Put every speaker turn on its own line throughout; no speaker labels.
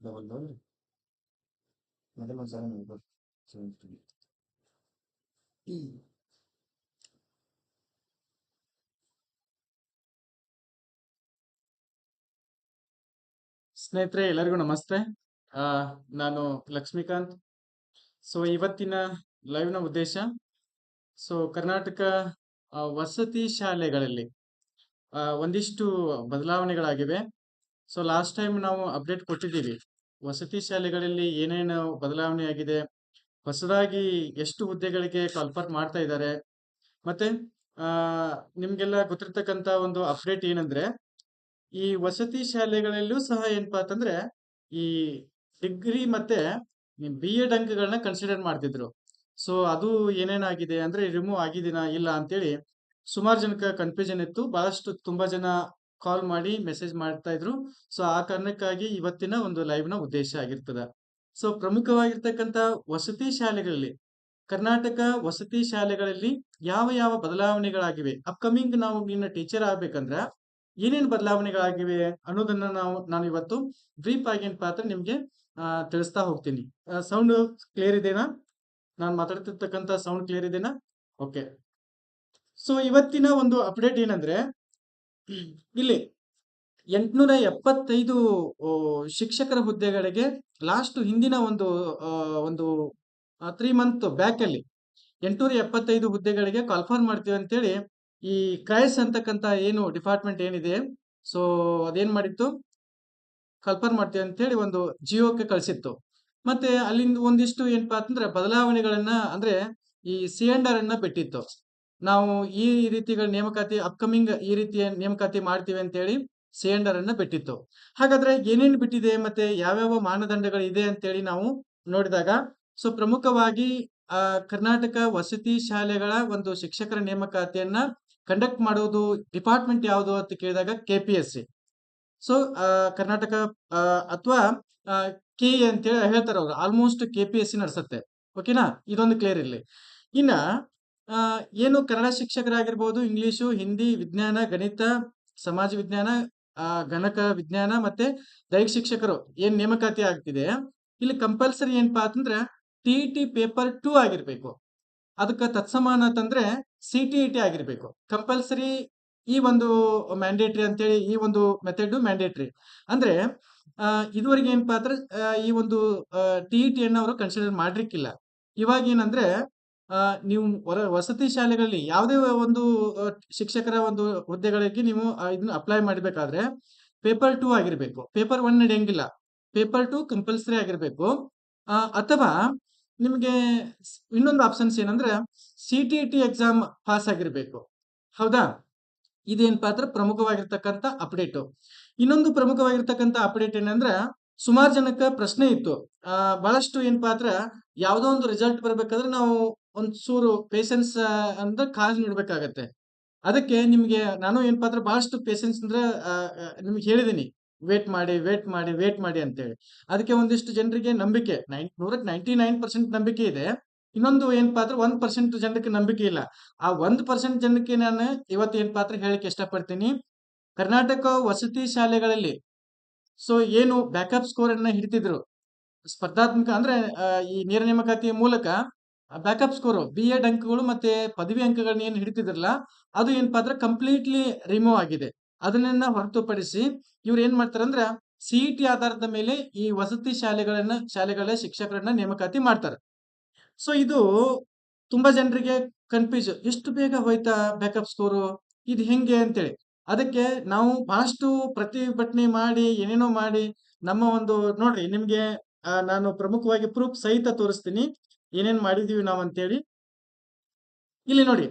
Double double. Madam was seven over seven three.
ಸ್ನೇಹಿತರೆ ಎಲ್ಲರಿಗೂ ನಮಸ್ತೆ ಆ, ನಾನು ಲಕ್ಷ್ಮೀಕಾಂತ್ ಸೊ, ಇವತ್ತಿನ ಲೈವ್ನ ಉದ್ದೇಶ, ಸೊ, ಕರ್ನಾಟಕ ವಸತಿ ಶಾಲೆಗಳಲ್ಲಿ ಒಂದಿಷ್ಟು ಬದಲಾವಣೆಗಳಾಗಿವೆ. ಸೊ ಲಾಸ್ಟ್ ಟೈಮ್ ನಾವು ಅಪ್ಡೇಟ್ ಕೊಟ್ಟಿದ್ದೀವಿ, ವಸತಿ ಶಾಲೆಗಳಲ್ಲಿ ಏನೇನು ಬದಲಾವಣೆ ಆಗಿದೆ ಹೊಸದಾಗಿ ಎಷ್ಟು ಹುದ್ದೆಗಳಿಗೆ ಕಾಲ್ಫರ್ ಮಾಡ್ತಾ ಇದ್ದಾರೆ, ಮತ್ತೆ ನಿಮ್ಗೆಲ್ಲ ಗೊತ್ತಿರ್ತಕ್ಕಂತ ಒಂದು ಅಪ್ಡೇಟ್ ಏನಂದ್ರೆ, ಈ ವಸತಿ ಶಾಲೆಗಳಲ್ಲೂ ಸಹ ಏನಪ್ಪಾ ಅಂತಂದ್ರೆ, ಈ ಡಿಗ್ರಿ ಮತ್ತೆ ಬಿ ಎಡ್ ಅಂಕಗಳನ್ನ ಕನ್ಸಿಡರ್ ಮಾಡ್ತಿದ್ರು. ಸೊ ಅದು ಏನೇನಾಗಿದೆ ಅಂದ್ರೆ ರಿಮೂವ್ ಆಗಿದೆನಾ ಇಲ್ಲ ಅಂತೇಳಿ ಸುಮಾರು ಜನಕ್ಕೆ ಕನ್ಫ್ಯೂಷನ್ ಇತ್ತು. ಬಹಳಷ್ಟು ತುಂಬಾ ಜನ ಕಾಲ್ ಮಾಡಿ ಮೆಸೇಜ್ ಮಾಡ್ತಾ ಇದ್ರು. ಸೊ ಆ ಕಾರಣಕ್ಕಾಗಿ ಇವತ್ತಿನ ಒಂದು ಲೈವ್ನ ಉದ್ದೇಶ ಆಗಿರ್ತದ. ಸೊ ಪ್ರಮುಖವಾಗಿರ್ತಕ್ಕಂಥ ವಸತಿ ಶಾಲೆಗಳಲ್ಲಿ, ಕರ್ನಾಟಕ ವಸತಿ ಶಾಲೆಗಳಲ್ಲಿ ಯಾವ ಯಾವ ಬದಲಾವಣೆಗಳಾಗಿವೆ? ಅಪ್ಕಮಿಂಗ್ ನಾವು ನಿನ್ನ ಟೀಚರ್ ಆಗ್ಬೇಕಂದ್ರ ಏನೇನು ಬದಲಾವಣೆಗಳಾಗಿವೆ ಅನ್ನೋದನ್ನ ನಾವು, ನಾನು ಇವತ್ತು ಬ್ರೀಫ್ ಆಗಿ ಪಾತ್ರ ನಿಮ್ಗೆ ತಿಳಿಸ್ತಾ ಹೋಗ್ತೀನಿ. ಸೌಂಡ್ ಕ್ಲಿಯರ್ ಇದೆನಾ? ನಾನು ಮಾತಾಡ್ತಿರ್ತಕ್ಕಂಥ ಸೌಂಡ್ ಕ್ಲಿಯರ್ ಇದೆನಾ? ಓಕೆ ಸೊ ಇವತ್ತಿನ ಒಂದು ಅಪ್ಡೇಟ್ ಏನಂದ್ರೆ, ಇಲ್ಲಿ ಎಂಟುನೂರ ಎಪ್ಪತ್ತೈದು ಶಿಕ್ಷಕರ ಹುದ್ದೆಗಳಿಗೆ ಲಾಸ್ಟ್ ಹಿಂದಿನ ಒಂದು ಒಂದು ತ್ರೀ ಮಂತ್ ಬ್ಯಾಕ್ ಅಲ್ಲಿ ಎಂಟುನೂರ ಎಪ್ಪತ್ತೈದು ಹುದ್ದೆಗಳಿಗೆ ಕಾಲ್ಫರ್ ಮಾಡ್ತೀವಿ ಅಂತೇಳಿ ಈ ಕ್ರೈಸ್ ಅಂತಕ್ಕಂತ ಏನು ಡಿಪಾರ್ಟ್ಮೆಂಟ್ ಏನಿದೆ ಸೊ ಅದೇನ್ ಮಾಡಿತ್ತು? ಕಲ್ಪರ್ ಮಾಡ್ತೀವಿ ಅಂತೇಳಿ ಒಂದು ಜಿಯೋಕ್ಕೆ ಕಳಿಸಿತ್ತು. ಮತ್ತೆ ಅಲ್ಲಿಂದ ಒಂದಿಷ್ಟು ಏನಪ್ಪಾ ಅಂತಂದ್ರೆ ಬದಲಾವಣೆಗಳನ್ನ ಅಂದ್ರೆ ಈ ಸಿ ಅಂಡ್ ಆರ್ ಅನ್ನ ಬಿಟ್ಟಿತ್ತು. ನಾವು ಈ ರೀತಿಗಳ ನೇಮಕಾತಿ ಅಪ್ಕಮಿಂಗ್ ಈ ರೀತಿಯ ನೇಮಕಾತಿ ಮಾಡ್ತೀವಿ ಅಂತೇಳಿ ಅಂಡ್ ಆರ್ ಅನ್ನ ಬಿಟ್ಟಿತ್ತು. ಹಾಗಾದ್ರೆ ಏನೇನು ಬಿಟ್ಟಿದೆ ಮತ್ತೆ ಯಾವ್ಯಾವ ಮಾನದಂಡಗಳು ಇದೆ ಅಂತೇಳಿ ನಾವು ನೋಡಿದಾಗ ಸೊ ಪ್ರಮುಖವಾಗಿ ಕರ್ನಾಟಕ ವಸತಿ ಶಾಲೆಗಳ ಒಂದು ಶಿಕ್ಷಕರ ನೇಮಕಾತಿಯನ್ನ ಕಂಡಕ್ಟ್ ಮಾಡೋದು ಡಿಪಾರ್ಟ್ಮೆಂಟ್ ಯಾವುದು ಅಂತ ಕೇಳಿದಾಗ K P S C so Karnataka ಅಥವಾ ಕೆ ಅಂತೇಳಿ ಹೇಳ್ತಾರೆ ಅವ್ರು. Almost K P S C ನಡೆಸುತ್ತೆ. ಓಕೆನಾ ಇದೊಂದು ಕ್ಲಿಯರ್ ಇರಲಿ. ಇನ್ನ ಏನು ಕನ್ನಡ ಶಿಕ್ಷಕರಾಗಿರ್ಬೋದು, ಇಂಗ್ಲಿಷು, ಹಿಂದಿ ವಿಜ್ಞಾನ, ಗಣಿತ, ಸಮಾಜ ವಿಜ್ಞಾನ ಗಣಕ ವಿಜ್ಞಾನ ಮತ್ತೆ ದೈಹಿಕ ಶಿಕ್ಷಕರು ಏನ್ ನೇಮಕಾತಿ ಆಗ್ತಿದೆ, ಇಲ್ಲಿ ಕಂಪಲ್ಸರಿ ಏನಪ್ಪಾ ಅಂತಂದ್ರೆ ಟಿ ಟಿ ಪೇಪರ್ ಟೂ ಆಗಿರ್ಬೇಕು. ಅದಕ್ಕೆ ತತ್ಸಮಾನ ಅಂತಂದ್ರೆ ಸಿ ಟಿ ಇ ಟಿ ಆಗಿರ್ಬೇಕು. ಕಂಪಲ್ಸರಿ ಈ ಒಂದು ಮ್ಯಾಂಡೇಟ್ರಿ ಅಂತೇಳಿ ಈ ಒಂದು ಮೆಥಡ್ ಮ್ಯಾಂಡೇಟ್ರಿ ಅಂದ್ರೆ ಇದುವರೆಗೆ ಏನಪ್ಪಾ ಅಂದ್ರೆ ಈ ಒಂದು ಟಿ ಟಿ ಅನ್ನ ಅವರು ಕನ್ಸಿಡರ್ ಮಾಡ್ಲಿಕ್ಕಿಲ್ಲ ಇವಾಗ ಏನಂದ್ರೆ ನೀವು ಹೊರ, ವಸತಿ ಶಾಲೆಗಳಲ್ಲಿ ಯಾವುದೇ ಒಂದು ಶಿಕ್ಷಕರ ಒಂದು ಹುದ್ದೆಗಳಿಗೆ ನೀವು ಇದನ್ನ ಅಪ್ಲೈ ಮಾಡಬೇಕಾದ್ರೆ ಪೇಪರ್ ಟೂ ಆಗಿರ್ಬೇಕು. ಪೇಪರ್ ಒನ್ ನಡೆಯಂಗಿಲ್ಲ. ಪೇಪರ್ ಟು ಕಂಪಲ್ಸರಿ ಆಗಿರ್ಬೇಕು. ಅಥವಾ ನಿಮಗೆ ಇನ್ನೊಂದು ಆಪ್ಷನ್ಸ್ ಏನಂದ್ರೆ C T T exam pass ಆಗಿರಬೇಕು. ಹೌದಾ? ಇದೇನಪ್ಪಾ ಅಂದ್ರೆ ಪ್ರಮುಖವಾಗಿರ್ತಕ್ಕಂಥ ಅಪ್ಡೇಟ್ ಇನ್ನೊಂದು ಪ್ರಮುಖವಾಗಿರ್ತಕ್ಕಂಥ ಅಪ್ಡೇಟ್ ಏನಂದ್ರೆ, ಸುಮಾರು ಜನಕ್ಕೆ ಪ್ರಶ್ನೆ ಇತ್ತು. ಬಹಳಷ್ಟು ಏನಪ್ಪಾ ಅಂದ್ರೆ ಯಾವುದೋ ಒಂದು ರಿಸಲ್ಟ್ ಬರ್ಬೇಕಾದ್ರೆ ನಾವು ಒಂದ್ ಸೂರು ಪೇಷನ್ಸ್ ಅಂದ್ರೆ ಕಾಲ್ ನೀಡ್ಬೇಕಾಗತ್ತೆ. ಅದಕ್ಕೆ ನಿಮ್ಗೆ ನಾನು ಏನಪ್ಪಾ ಅಂದ್ರೆ ಬಹಳಷ್ಟು ಪೇಷನ್ಸ್ ಅಂದ್ರೆ ನಿಮ್ಗೆ ಹೇಳಿದೀನಿ. ವೇಟ್ ಮಾಡಿ ವೇಟ್ ಮಾಡಿ ವೇಟ್ ಮಾಡಿ ಅಂತೇಳಿ. ಅದಕ್ಕೆ ಒಂದಿಷ್ಟು ಜನರಿಗೆ ನಂಬಿಕೆ, ನೈನ್, ನೂರಕ್ಕೆ ನೈಂಟಿ ನೈನ್ ಪರ್ಸೆಂಟ್ ನಂಬಿಕೆ ಇದೆ. ಇನ್ನೊಂದು ಏನಪ್ಪಾ ಅಂದ್ರೆ ಒಂದ್ ಪರ್ಸೆಂಟ್ ಜನಕ್ಕೆ ನಂಬಿಕೆ ಇಲ್ಲ. ಆ ಒಂದ್ ಪರ್ಸೆಂಟ್ ಜನಕ್ಕೆ ನಾನು ಇವತ್ತು ಏನಪ್ಪಾ ಅಂದ್ರೆ ಹೇಳಕ್ ಇಷ್ಟಪಡ್ತೀನಿ? ಕರ್ನಾಟಕ ವಸತಿ ಶಾಲೆಗಳಲ್ಲಿ. ಸೊ ಏನು ಬ್ಯಾಕಪ್ ಸ್ಕೋರ್ ಅನ್ನ ಹಿಡಿತಿದ್ರು. ಸ್ಪರ್ಧಾತ್ಮಕ ಅಂದ್ರೆ ಈ ನೇರ ನೇಮಕಾತಿಯ ಮೂಲಕ ಬ್ಯಾಕಪ್ ಸ್ಕೋರ್ ಬಿ ಎಡ್ ಅಂಕಗಳು ಮತ್ತೆ ಪದವಿ ಅಂಕಗಳನ್ನ ಏನು ಹಿಡಿತಿದ್ರಲ್ಲ, ಅದು ಏನಪ್ಪಾ ಅಂದ್ರೆ ಕಂಪ್ಲೀಟ್ಲಿ ರಿಮೂವ್ ಆಗಿದೆ. ಅದನ್ನ ಹೊರತುಪಡಿಸಿ ಇವ್ರು ಏನ್ ಮಾಡ್ತಾರೆ ಅಂದ್ರೆ ಸಿಇಟಿ ಆಧಾರದ ಮೇಲೆ ಈ ವಸತಿ ಶಾಲೆಗಳನ್ನ, ಶಾಲೆಗಳ ಶಿಕ್ಷಕರನ್ನ ನೇಮಕಾತಿ ಮಾಡ್ತಾರೆ. ಸೊ ಇದು ತುಂಬಾ ಜನರಿಗೆ ಕನ್ಫ್ಯೂಸ್ ಎಷ್ಟು ಬೇಗ ಹೋಯ್ತಾ ಬ್ಯಾಕಪ್ ಸ್ಕೋರು ಇದು ಹೆಂಗೆ ಅಂತೇಳಿ. ಅದಕ್ಕೆ ನಾವು ಬಹಳಷ್ಟು ಪ್ರತಿಭಟನೆ ಮಾಡಿ, ಏನೇನೋ ಮಾಡಿ, ನಮ್ಮ ಒಂದು, ನೋಡ್ರಿ, ನಿಮ್ಗೆ ನಾನು ಪ್ರಮುಖವಾಗಿ ಪ್ರೂಫ್ ಸಹಿತ ತೋರಿಸ್ತೀನಿ. ಏನೇನ್ ಮಾಡಿದೀವಿ ನಾವು ಅಂತೇಳಿ. ಇಲ್ಲಿ ನೋಡಿ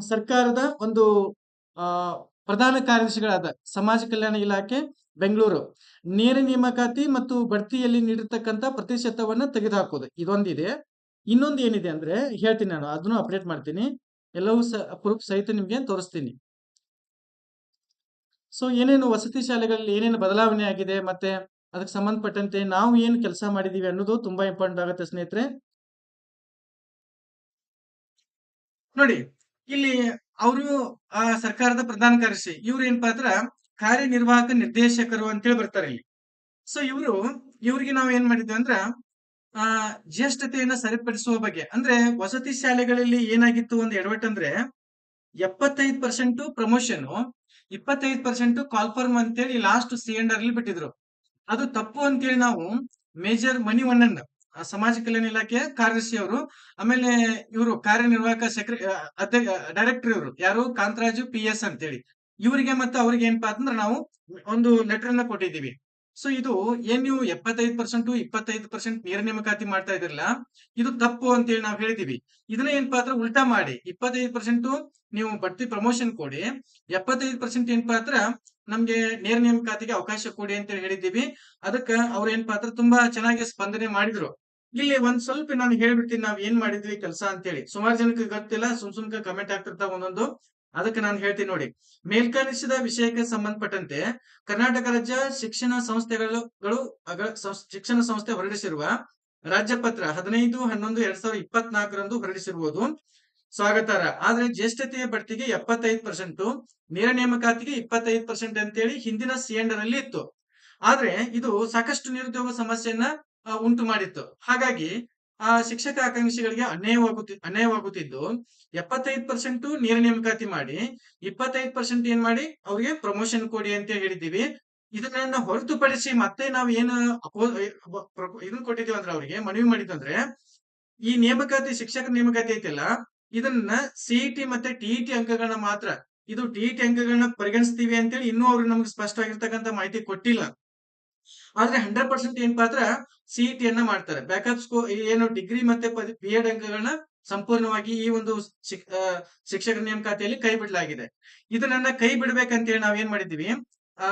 ಸರ್ಕಾರದ ಒಂದು, ಆ, ಪ್ರಧಾನ ಕಾರ್ಯದರ್ಶಿಗಳಾದ ಸಮಾಜ ಕಲ್ಯಾಣ ಇಲಾಖೆ, ಬೆಂಗಳೂರು. ನೇರ ನೇಮಕಾತಿ ಮತ್ತು ಬಡ್ತಿಯಲ್ಲಿ ನೀಡಿರ್ತಕ್ಕಂಥ ಪ್ರತಿಶತವನ್ನ ತೆಗೆದುಹಾಕೋದು ಇದೊಂದಿದೆ. ಇನ್ನೊಂದು ಏನಿದೆ ಅಂದ್ರೆ ಹೇಳ್ತೀನಿ ನಾನು, ಅದನ್ನು ಅಪ್ಡೇಟ್ ಮಾಡ್ತೀನಿ. ಎಲ್ಲವೂ ಪ್ರೂಫ್ ಸಹಿತ ನಿಮಗೆ ತೋರಿಸ್ತೀನಿ. ಸೊ ಏನೇನು ವಸತಿ ಶಾಲೆಗಳಲ್ಲಿ ಏನೇನು ಬದಲಾವಣೆ ಆಗಿದೆ ಮತ್ತೆ ಅದಕ್ಕೆ ಸಂಬಂಧಪಟ್ಟಂತೆ ನಾವು ಏನು ಕೆಲಸ ಮಾಡಿದೀವಿ ಅನ್ನೋದು ತುಂಬಾ ಇಂಪಾರ್ಟೆಂಟ್ ಆಗುತ್ತೆ ಸ್ನೇಹಿತರೆ. ನೋಡಿ, ಇಲ್ಲಿ ಅವರು, ಆ ಸರ್ಕಾರದ ಪ್ರಧಾನ ಕಾರ್ಯದರ್ಶಿ, ಇವ್ರು ಏನಪ್ಪಾ ಅಂದ್ರ ಕಾರ್ಯನಿರ್ವಾಹಕ ನಿರ್ದೇಶಕರು ಅಂತೇಳಿ ಬರ್ತಾರೆ ಇಲ್ಲಿ. ಸೊ ಇವರು, ಇವ್ರಿಗೆ ನಾವು ಏನ್ ಮಾಡಿದ್ವಿ ಅಂದ್ರ ಆ, ಜ್ಯೇಷ್ಠತೆಯನ್ನ ಸರಿಪಡಿಸುವ ಬಗ್ಗೆ. ಅಂದ್ರೆ ವಸತಿ ಶಾಲೆಗಳಲ್ಲಿ ಏನಾಗಿತ್ತು ಒಂದು ಎಡವಟ್ ಅಂದ್ರೆ ಎಪ್ಪತ್ತೈದು ಪರ್ಸೆಂಟ್ ಪ್ರಮೋಷನ್ ಇಪ್ಪತ್ತೈದು ಪರ್ಸೆಂಟ್ ಕಾಲ್ಫರ್ಮ್ ಅಂತೇಳಿ ಲಾಸ್ಟ್ ಸಿ ಅಲ್ಲಿ ಬಿಟ್ಟಿದ್ರು. ಅದು ತಪ್ಪು ಅಂತೇಳಿ ನಾವು ಮೇಜರ್ ವಣ್ಣನ್ ಆ ಸಮಾಜ ಕಲ್ಯಾಣ ಇಲಾಖೆ ಕಾರ್ಯದರ್ಶಿ ಅವರು, ಆಮೇಲೆ ಇವರು ಕಾರ್ಯನಿರ್ವಾಹಕ ಸೆಕ್ರೆ ಡೈರೆಕ್ಟರ್ ಇವರು. ಯಾರು? ಕಾಂತರಾಜು ಪಿ ಎಸ್ ಅಂತೇಳಿ. ಇವರಿಗೆ ಮತ್ತೆ ಅವ್ರಿಗೆ ಏನಪ್ಪಾ ಅಂತಂದ್ರೆ ನಾವು ಒಂದು ಲೆಟರ್ ಅನ್ನ ಕೊಟ್ಟಿದ್ದೀವಿ. ಸೊ ಇದು ಏನ್ ನೀವು ಎಪ್ಪತ್ತೈದು ಪರ್ಸೆಂಟ್ ಇಪ್ಪತ್ತೈದು ಪರ್ಸೆಂಟ್ ನೇರ ನೇಮಕಾತಿ ಮಾಡ್ತಾ ಇದ್ರಲ್ಲ, ಇದು ತಪ್ಪು ಅಂತೇಳಿ ನಾವು ಹೇಳಿದೀವಿ. ಇದನ್ನ ಏನಪ್ಪಾ ಅಂದ್ರೆ ಉಲ್ಟಾ ಮಾಡಿ, ಇಪ್ಪತ್ತೈದು ಪರ್ಸೆಂಟ್ ನೀವು ಬಡ್ತಿ ಪ್ರಮೋಷನ್ ಕೊಡಿ, ಎಪ್ಪತ್ತೈದು ಪರ್ಸೆಂಟ್ ಏನಪ್ಪಾ ಅಂದ್ರೆ ನಮ್ಗೆ ನೇರ ನೇಮಕಾತಿಗೆ ಅವಕಾಶ ಕೊಡಿ ಅಂತ ಹೇಳಿದ್ದೀವಿ. ಅದಕ್ಕ ಅವ್ರ ಏನಪ್ಪಾ ಅಂದ್ರೆ ತುಂಬಾ ಚೆನ್ನಾಗಿ ಸ್ಪಂದನೆ ಮಾಡಿದ್ರು. ಇಲ್ಲಿ ಒಂದ್ ಸ್ವಲ್ಪ ನಾನು ಹೇಳ್ಬಿಡ್ತೀನಿ ನಾವ್ ಏನ್ ಮಾಡಿದ್ವಿ ಕೆಲಸ ಅಂತೇಳಿ. ಸುಮಾರು ಜನಕ್ಕೆ ಗೊತ್ತಿಲ್ಲ, ಸುಮ್ ಸುಮ್ಕ ಕಮೆಂಟ್ ಆಗ್ತಿರ್ತಾವ ಒಂದೊಂದು. ಅದಕ್ಕೆ ನಾನು ಹೇಳ್ತೀನಿ ನೋಡಿ. ಮೇಲ್ಕರಿಸಿದ ವಿಷಯಕ್ಕೆ ಸಂಬಂಧಪಟ್ಟಂತೆ ಕರ್ನಾಟಕ ರಾಜ್ಯ ಶಿಕ್ಷಣ ಸಂಸ್ಥೆಗಳು ಶಿಕ್ಷಣ ಸಂಸ್ಥೆ ಹೊರಡಿಸಿರುವ ರಾಜ್ಯಪತ್ರ ಹದಿನೈದು, ಹನ್ನೊಂದು, ಎರಡ್ ಸಾವಿರದ ಇಪ್ಪತ್ನಾಲ್ಕರಂದು ಹೊರಡಿಸಿರುವುದು ಸ್ವಾಗತಾರ ಆದ್ರೆ ಜ್ಯೇಷ್ಠತೆಯ ಬಡ್ತಿಗೆ ಎಪ್ಪತ್ತೈದು ಪರ್ಸೆಂಟ್ ನೇರ ನೇಮಕಾತಿಗೆ ಇಪ್ಪತ್ತೈದು ಪರ್ಸೆಂಟ್ ಅಂತೇಳಿ ಹಿಂದಿನ ಸಿಎಂಡರ್ ಅಲ್ಲಿ ಇತ್ತು. ಆದ್ರೆ ಇದು ಸಾಕಷ್ಟು ನಿರುದ್ಯೋಗ ಸಮಸ್ಯೆಯನ್ನ ಉಂಟು ಮಾಡಿತ್ತು. ಹಾಗಾಗಿ ಆ ಶಿಕ್ಷಕ ಆಕಾಂಕ್ಷಿಗಳಿಗೆ ಅನ್ಯಾಯವಾಗುತ್ತಿ, ಅನ್ಯಾಯವಾಗುತ್ತಿದ್ದು ಎಪ್ಪತ್ತೈದು ಪರ್ಸೆಂಟ್ ನೇರ ನೇಮಕಾತಿ ಮಾಡಿ, ಇಪ್ಪತ್ತೈದು ಪರ್ಸೆಂಟ್ ಏನ್ ಮಾಡಿ, ಅವ್ರಿಗೆ ಪ್ರಮೋಷನ್ ಕೊಡಿ ಅಂತ ಹೇಳಿದ್ದೀವಿ. ಇದನ್ನ ಹೊರತುಪಡಿಸಿ ಮತ್ತೆ ನಾವು ಏನು ಇದನ್ನ ಕೊಟ್ಟಿದ್ದೀವಿ ಅಂದ್ರೆ ಅವ್ರಿಗೆ ಮನವಿ ಮಾಡಿದ್ದಂದ್ರೆ ಈ ನೇಮಕಾತಿ ಶಿಕ್ಷಕ ನೇಮಕಾತಿ ಐತಿಲ್ಲ, ಇದನ್ನ ಸಿಇಟಿ ಮತ್ತೆ ಟಿಇಟಿ ಅಂಕಗಳನ್ನ ಮಾತ್ರ, ಇದು ಟಿಇಟಿ ಅಂಕಗಳನ್ನ ಪರಿಗಣಿಸ್ತೀವಿ ಅಂತೇಳಿ ಇನ್ನೂ ಅವ್ರು ನಮ್ಗೆ ಸ್ಪಷ್ಟವಾಗಿರ್ತಕ್ಕಂಥ ಮಾಹಿತಿ ಕೊಟ್ಟಿಲ್ಲ. ಆದ್ರೆ ಹಂಡ್ರೆಡ್ ಪರ್ಸೆಂಟ್ ಏನ್ ಅಂದ್ರ ಸಿಇಟಿ ಅನ್ನ ಮಾಡ್ತಾರೆ. ಬ್ಯಾಕಪ್ ಸ್ಕೋ ಏನು ಡಿಗ್ರಿ ಮತ್ತೆ ಬಿ ಎಡ್ ಅಂಕಗಳನ್ನ ಸಂಪೂರ್ಣವಾಗಿ ಈ ಒಂದು ಶಿಕ್ಷಕರ ನೇಮಕಾತಿಯಲ್ಲಿ ಕೈ ಬಿಡಲಾಗಿದೆ. ಇದನ್ನ ಕೈ ಬಿಡ್ಬೇಕಂತೇಳಿ ನಾವೇನ್ ಮಾಡಿದ್ವಿ ಆ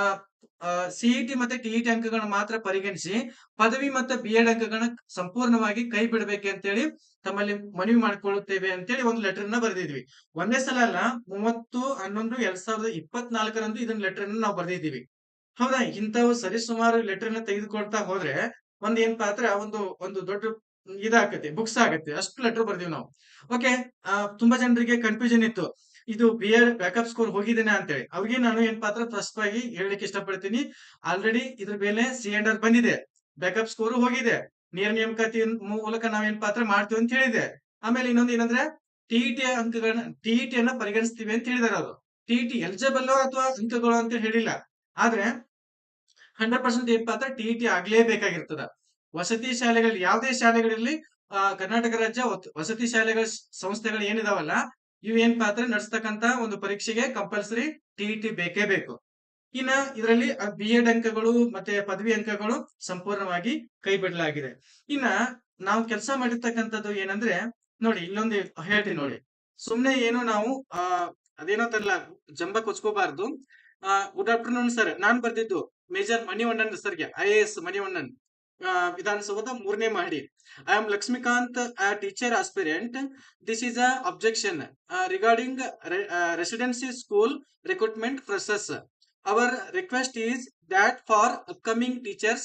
ಸಿಇಟಿ ಮತ್ತೆ ಟಿಇಟಿ ಅಂಕಗಳನ್ನ ಮಾತ್ರ ಪರಿಗಣಿಸಿ, ಪದವಿ ಮತ್ತೆ ಬಿ ಎಡ್ ಅಂಕಗಳನ್ನ ಸಂಪೂರ್ಣವಾಗಿ ಕೈ ಬಿಡ್ಬೇಕು ಅಂತೇಳಿ ತಮ್ಮಲ್ಲಿ ಮನವಿ ಮಾಡ್ಕೊಳ್ಳುತ್ತೇವೆ ಅಂತೇಳಿ ಒಂದು ಲೆಟರ್ ಅನ್ನ ಬರೆದಿದ್ವಿ ಒಂದೇ ಸಲ ಅಲ್ಲ, ಮೂವತ್ತು, ಹನ್ನೊಂದು, ಎರಡ್ ಸಾವಿರದ ಇಪ್ಪತ್ನಾಲ್ಕರಂದು ಇದನ್ನ ಲೆಟರ್ ಅನ್ನ ನಾವು ಬರೆದಿದ್ದೀವಿ. ಹೌದಾ? ಇಂಥವು ಸರಿಸುಮಾರು ಲೆಟರ್ ಅನ್ನ ತೆಗೆದುಕೊಳ್ತಾ ಹೋದ್ರೆ ಒಂದ್ ಏನ್ ಪಾತ್ರ? ಒಂದು ಒಂದು ದೊಡ್ಡ ಇದಾಗತ್ತೆ ಬುಕ್ಸ್ ಆಗತ್ತೆ, ಅಷ್ಟು ಲೆಟರ್ ಬರ್ದೀವಿ ನಾವು. ಓಕೆ ತುಂಬಾ ಜನರಿಗೆ ಕನ್ಫ್ಯೂಷನ್ ಇತ್ತು. ಇದು ಬಿ ಎಡ್ ಬ್ಯಾಕಪ್ ಸ್ಕೋರ್ ಹೋಗಿದ್ದೇನೆ ಅಂತೇಳಿ. ಅವ್ರಿಗೆ ನಾನು ಏನ್ ಪಾತ್ರ? ಸ್ಪಷ್ಟವಾಗಿ ಹೇಳಲಿಕ್ಕೆ ಇಷ್ಟಪಡ್ತೀನಿ. ಆಲ್ರೆಡಿ ಇದ್ರ ಮೇಲೆ ಸಿ ಬಂದಿದೆ. ಬ್ಯಾಕಪ್ ಸ್ಕೋರ್ ಹೋಗಿದೆ. ನೇರ ನೇಮಕಾತಿ ಮೂಲಕ ನಾವೇನ್ ಪಾತ್ರ ಮಾಡ್ತೀವಿ ಅಂತ ಹೇಳಿದೆ. ಆಮೇಲೆ ಇನ್ನೊಂದು ಏನಂದ್ರೆ ಟಿಇಟಿ ಅಂಕಗಳನ್ನ ಟಿಇಟಿ ಅನ್ನ ಪರಿಗಣಿಸ್ತೀವಿ ಅಂತ ಹೇಳಿದಾರೆ ಅವರು. ಟಿಇಟಿ ಎಲಿಜಿಬಲ್ ಅಥವಾ ಅಂಕಗಳು ಅಂತ ಹೇಳಿಲ್ಲ. ಆದ್ರೆ ಹಂಡ್ರೆಡ್ ಪರ್ಸೆಂಟ್ ಏನಪ್ಪಾ ಅಂದ್ರೆ ಟಿಇಟಿ ಆಗ್ಲೇಬೇಕಾಗಿರ್ತದ. ವಸತಿ ಶಾಲೆಗಳು, ಯಾವುದೇ ಶಾಲೆಗಳಲ್ಲಿ ಕರ್ನಾಟಕ ರಾಜ್ಯ ವಸತಿ ಶಾಲೆಗಳ ಸಂಸ್ಥೆಗಳು ಏನಿದಾವಲ್ಲ, ಇವು ಏನ್ ಪಾತ್ರ ನಡೆಸ್ತಕ್ಕಂತ ಒಂದು ಪರೀಕ್ಷೆಗೆ ಕಂಪಲ್ಸರಿ ಟಿಇಟಿ ಬೇಕೇ ಬೇಕು. ಇನ್ನ ಇದರಲ್ಲಿ ಬಿ ಎಡ್ ಅಂಕಗಳು ಮತ್ತೆ ಪದವಿ ಅಂಕಗಳು ಸಂಪೂರ್ಣವಾಗಿ ಕೈ ಬಿಡಲಾಗಿದೆ. ಇನ್ನ ನಾವು ಕೆಲಸ ಮಾಡಿರ್ತಕ್ಕಂಥದ್ದು ಏನಂದ್ರೆ, ನೋಡಿ, ಇಲ್ಲೊಂದು ಹೇಳ್ತೀನಿ ನೋಡಿ. ಸುಮ್ನೆ ಏನು ನಾವು ಅಹ್ ಅದೇನೋ ತರಲ್ಲ ಜಂಬ ಕೊಚ್ಕೋಬಾರ್ದು. ಗುಡ್ ಆಫ್ಟರ್ನೂನ್ ಸರ್, ನಾನ್ ಬರ್ದಿದ್ದು ಮೇಜರ್ ಮಣಿವಣ್ಣನ್ ಸರ್ಗೆ ಐ ಎ ಎಸ್ ಮಣಿವಣ್ಣನ್ ಆ, ಮೂರನೇ ಮಹಡಿ I am Lakshmikant teacher aspirant this is a objection regarding residency school recruitment process our request is that for upcoming teachers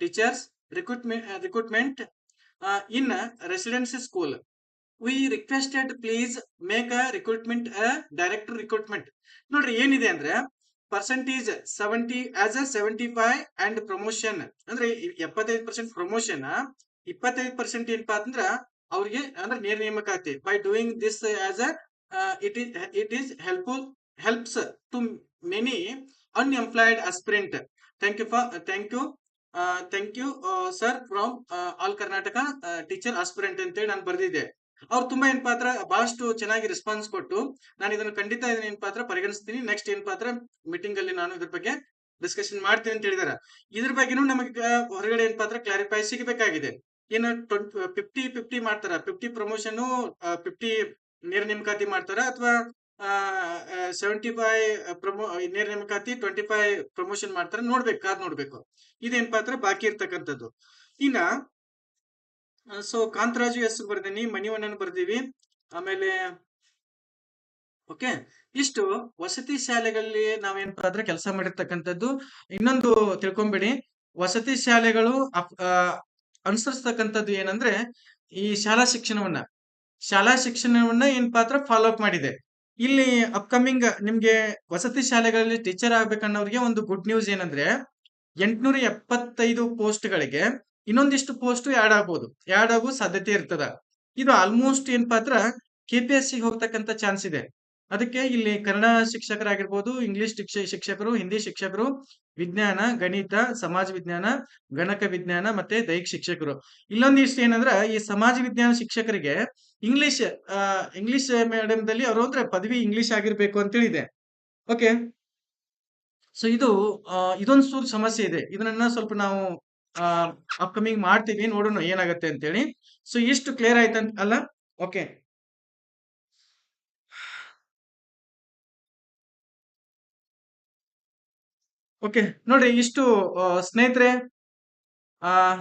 teachers recruitment uh, recruitment uh, in a residency school we requested please make a recruitment a direct recruitment ನೋಡ್ರಿ ಏನಿದೆ ಅಂದ್ರೆ percentage seventy as a seventy five and promotion ಅಂದ್ರೆ ಎಪ್ಪತ್ತೈದು percent promotion ಇಪ್ಪತ್ತೈದು percent ಏನಪ್ಪಾ ಅಂದ್ರ ಅವ್ರಿಗೆ ಅಂದ್ರೆ ನೇರ ನೇಮಕಾತಿ by doing this as a it is it is helpful helps to many unemployed aspirant thank you for thank you thank you sir from all Karnataka teacher aspirant ಅಂತೇಳಿ ನಾನು ಬರ್ದಿದ್ದೆ. ಅವ್ರು ತುಂಬಾ ಏನ್ ಪಾತ್ರ, ಬಹಳಷ್ಟು ಚೆನ್ನಾಗಿ ರೆಸ್ಪಾನ್ಸ್ ಕೊಟ್ಟು ನಾನು ಇದನ್ನು ಖಂಡಿತ ಇದನ್ನ ಏನ್ ಪಾತ್ರ ಪರಿಗಣಿಸ್ತೀನಿ. ನೆಕ್ಸ್ಟ್ ಏನ್ ಪಾತ್ರ? ಮೀಟಿಂಗ್ ಅಲ್ಲಿ ನಾನು ಇದ್ರ ಬಗ್ಗೆ ಡಿಸ್ಕಷನ್ ಮಾಡ್ತೀನಿ ಅಂತ ಹೇಳಿದಾರೆ. ಇದ್ರ ಬಗ್ಗೆನೂ ನಮಗೆ ಹೊರಗಡೆ ಏನ್ ಪಾತ್ರ ಕ್ಲಾರಿಫೈ ಸಿಗಬೇಕಾಗಿದೆ. ಏನು ಫಿಫ್ಟಿ ಫಿಫ್ಟಿ ಮಾಡ್ತಾರ? ಫಿಫ್ಟಿ ಪ್ರಮೋಷನ್ ಫಿಫ್ಟಿ ನೇರ ನೇಮಕಾತಿ ಮಾಡ್ತಾರ? ಅಥವಾ ಸೆವೆಂಟಿ ಫೈವ್ ಪ್ರಮೋ ನೇರ ನೇಮಕಾತಿ ಟ್ವೆಂಟಿ ಫೈವ್ ಪ್ರಮೋಷನ್ ಮಾಡ್ತಾರ? ನೋಡ್ಬೇಕು, ಕಾದ್ ನೋಡ್ಬೇಕು. ಇದೇನ್ ಪಾತ್ರ? ಬಾಕಿ ಇರ್ತಕ್ಕಂಥದ್ದು. ಇನ್ನ ಸೊ ಕಾಂತರಾಜು ಹೆಸರು ಬರ್ದೀನಿ, ಮಣಿವಣ್ಣನ್ ಬರ್ದೀವಿ. ಆಮೇಲೆ ಓಕೆ ಇಷ್ಟು ವಸತಿ ಶಾಲೆಗಳಲ್ಲಿ ನಾವೇನಪ್ಪ ಆದ್ರೆ ಕೆಲಸ ಮಾಡಿರ್ತಕ್ಕಂಥದ್ದು. ಇನ್ನೊಂದು ತಿಳ್ಕೊಂಬಿಡಿ. ವಸತಿ ಶಾಲೆಗಳು ಅನುಸರಿಸ್ತಕ್ಕಂಥದ್ದು ಏನಂದ್ರೆ, ಈ ಶಾಲಾ ಶಿಕ್ಷಣವನ್ನ. ಶಾಲಾ ಶಿಕ್ಷಣವನ್ನ ಏನ್ ಪಾತ್ರ ಫಾಲೋ ಅಪ್ ಮಾಡಿದೆ. ಇಲ್ಲಿ ಅಪ್ಕಮಿಂಗ್ ನಿಮ್ಗೆ ವಸತಿ ಶಾಲೆಗಳಲ್ಲಿ ಟೀಚರ್ ಆಗ್ಬೇಕನ್ನೋರಿಗೆ ಒಂದು ಗುಡ್ ನ್ಯೂಸ್ ಏನಂದ್ರೆ, ಎಂಟ್ನೂರ ಎಪ್ಪತ್ತೈದು ಪೋಸ್ಟ್ ಗಳಿಗೆ ಇನ್ನೊಂದಿಷ್ಟು ಪೋಸ್ಟ್ ಆಡ್ ಆಗ್ಬೋದು. ಆಡ್ ಆಗೋ ಸಾಧ್ಯತೆ ಇರ್ತದ. ಇದು ಆಲ್ಮೋಸ್ಟ್ ಏನ್ ಪಾತ್ರ? K P S C chance ಇದೆ. ಅದಕ್ಕೆ ಇಲ್ಲಿ ಕನ್ನಡ ಶಿಕ್ಷಕರಾಗಿರ್ಬೋದು ಇಂಗ್ಲಿಷ್ ಶಿಕ್ಷ- ಶಿಕ್ಷಕರು ಹಿಂದಿ ಶಿಕ್ಷಕರು, ವಿಜ್ಞಾನ, ಗಣಿತ, ಸಮಾಜ ವಿಜ್ಞಾನ, ಗಣಕ ವಿಜ್ಞಾನ ಮತ್ತೆ ದೈಹಿಕ ಶಿಕ್ಷಕರು. ಇಲ್ಲೊಂದಿಷ್ಟು ಏನಂದ್ರ, ಈ ಸಮಾಜ ವಿಜ್ಞಾನ ಶಿಕ್ಷಕರಿಗೆ ಇಂಗ್ಲಿಷ್ ಇಂಗ್ಲಿಷ್ ದಲ್ಲಿ ಅವರು ಅಂದ್ರೆ ಪದವಿ ಇಂಗ್ಲಿಷ್ ಆಗಿರ್ಬೇಕು ಅಂತ ಹೇಳಿದೆ. ಓಕೆ ಸೊ ಇದು ಇದೊಂದು ಸ್ವಲ್ಪ ಸಮಸ್ಯೆ ಇದೆ. ಇದನ್ನ ಸ್ವಲ್ಪ ನಾವು ಅಪ್ಕಮಿಂಗ್ ಮಾಡ್ತೀವಿ, ನೋಡೋಣ ಏನಾಗತ್ತೆ ಅಂತೇಳಿ. ಸೊ ಇಷ್ಟು ಕ್ಲಿಯರ್ ಆಯ್ತಂತ ಅಲ್ಲ? ಓಕೆ ಓಕೆ ನೋಡ್ರಿ ಇಷ್ಟು ಸ್ನೇಹಿತರೆ, ಆ,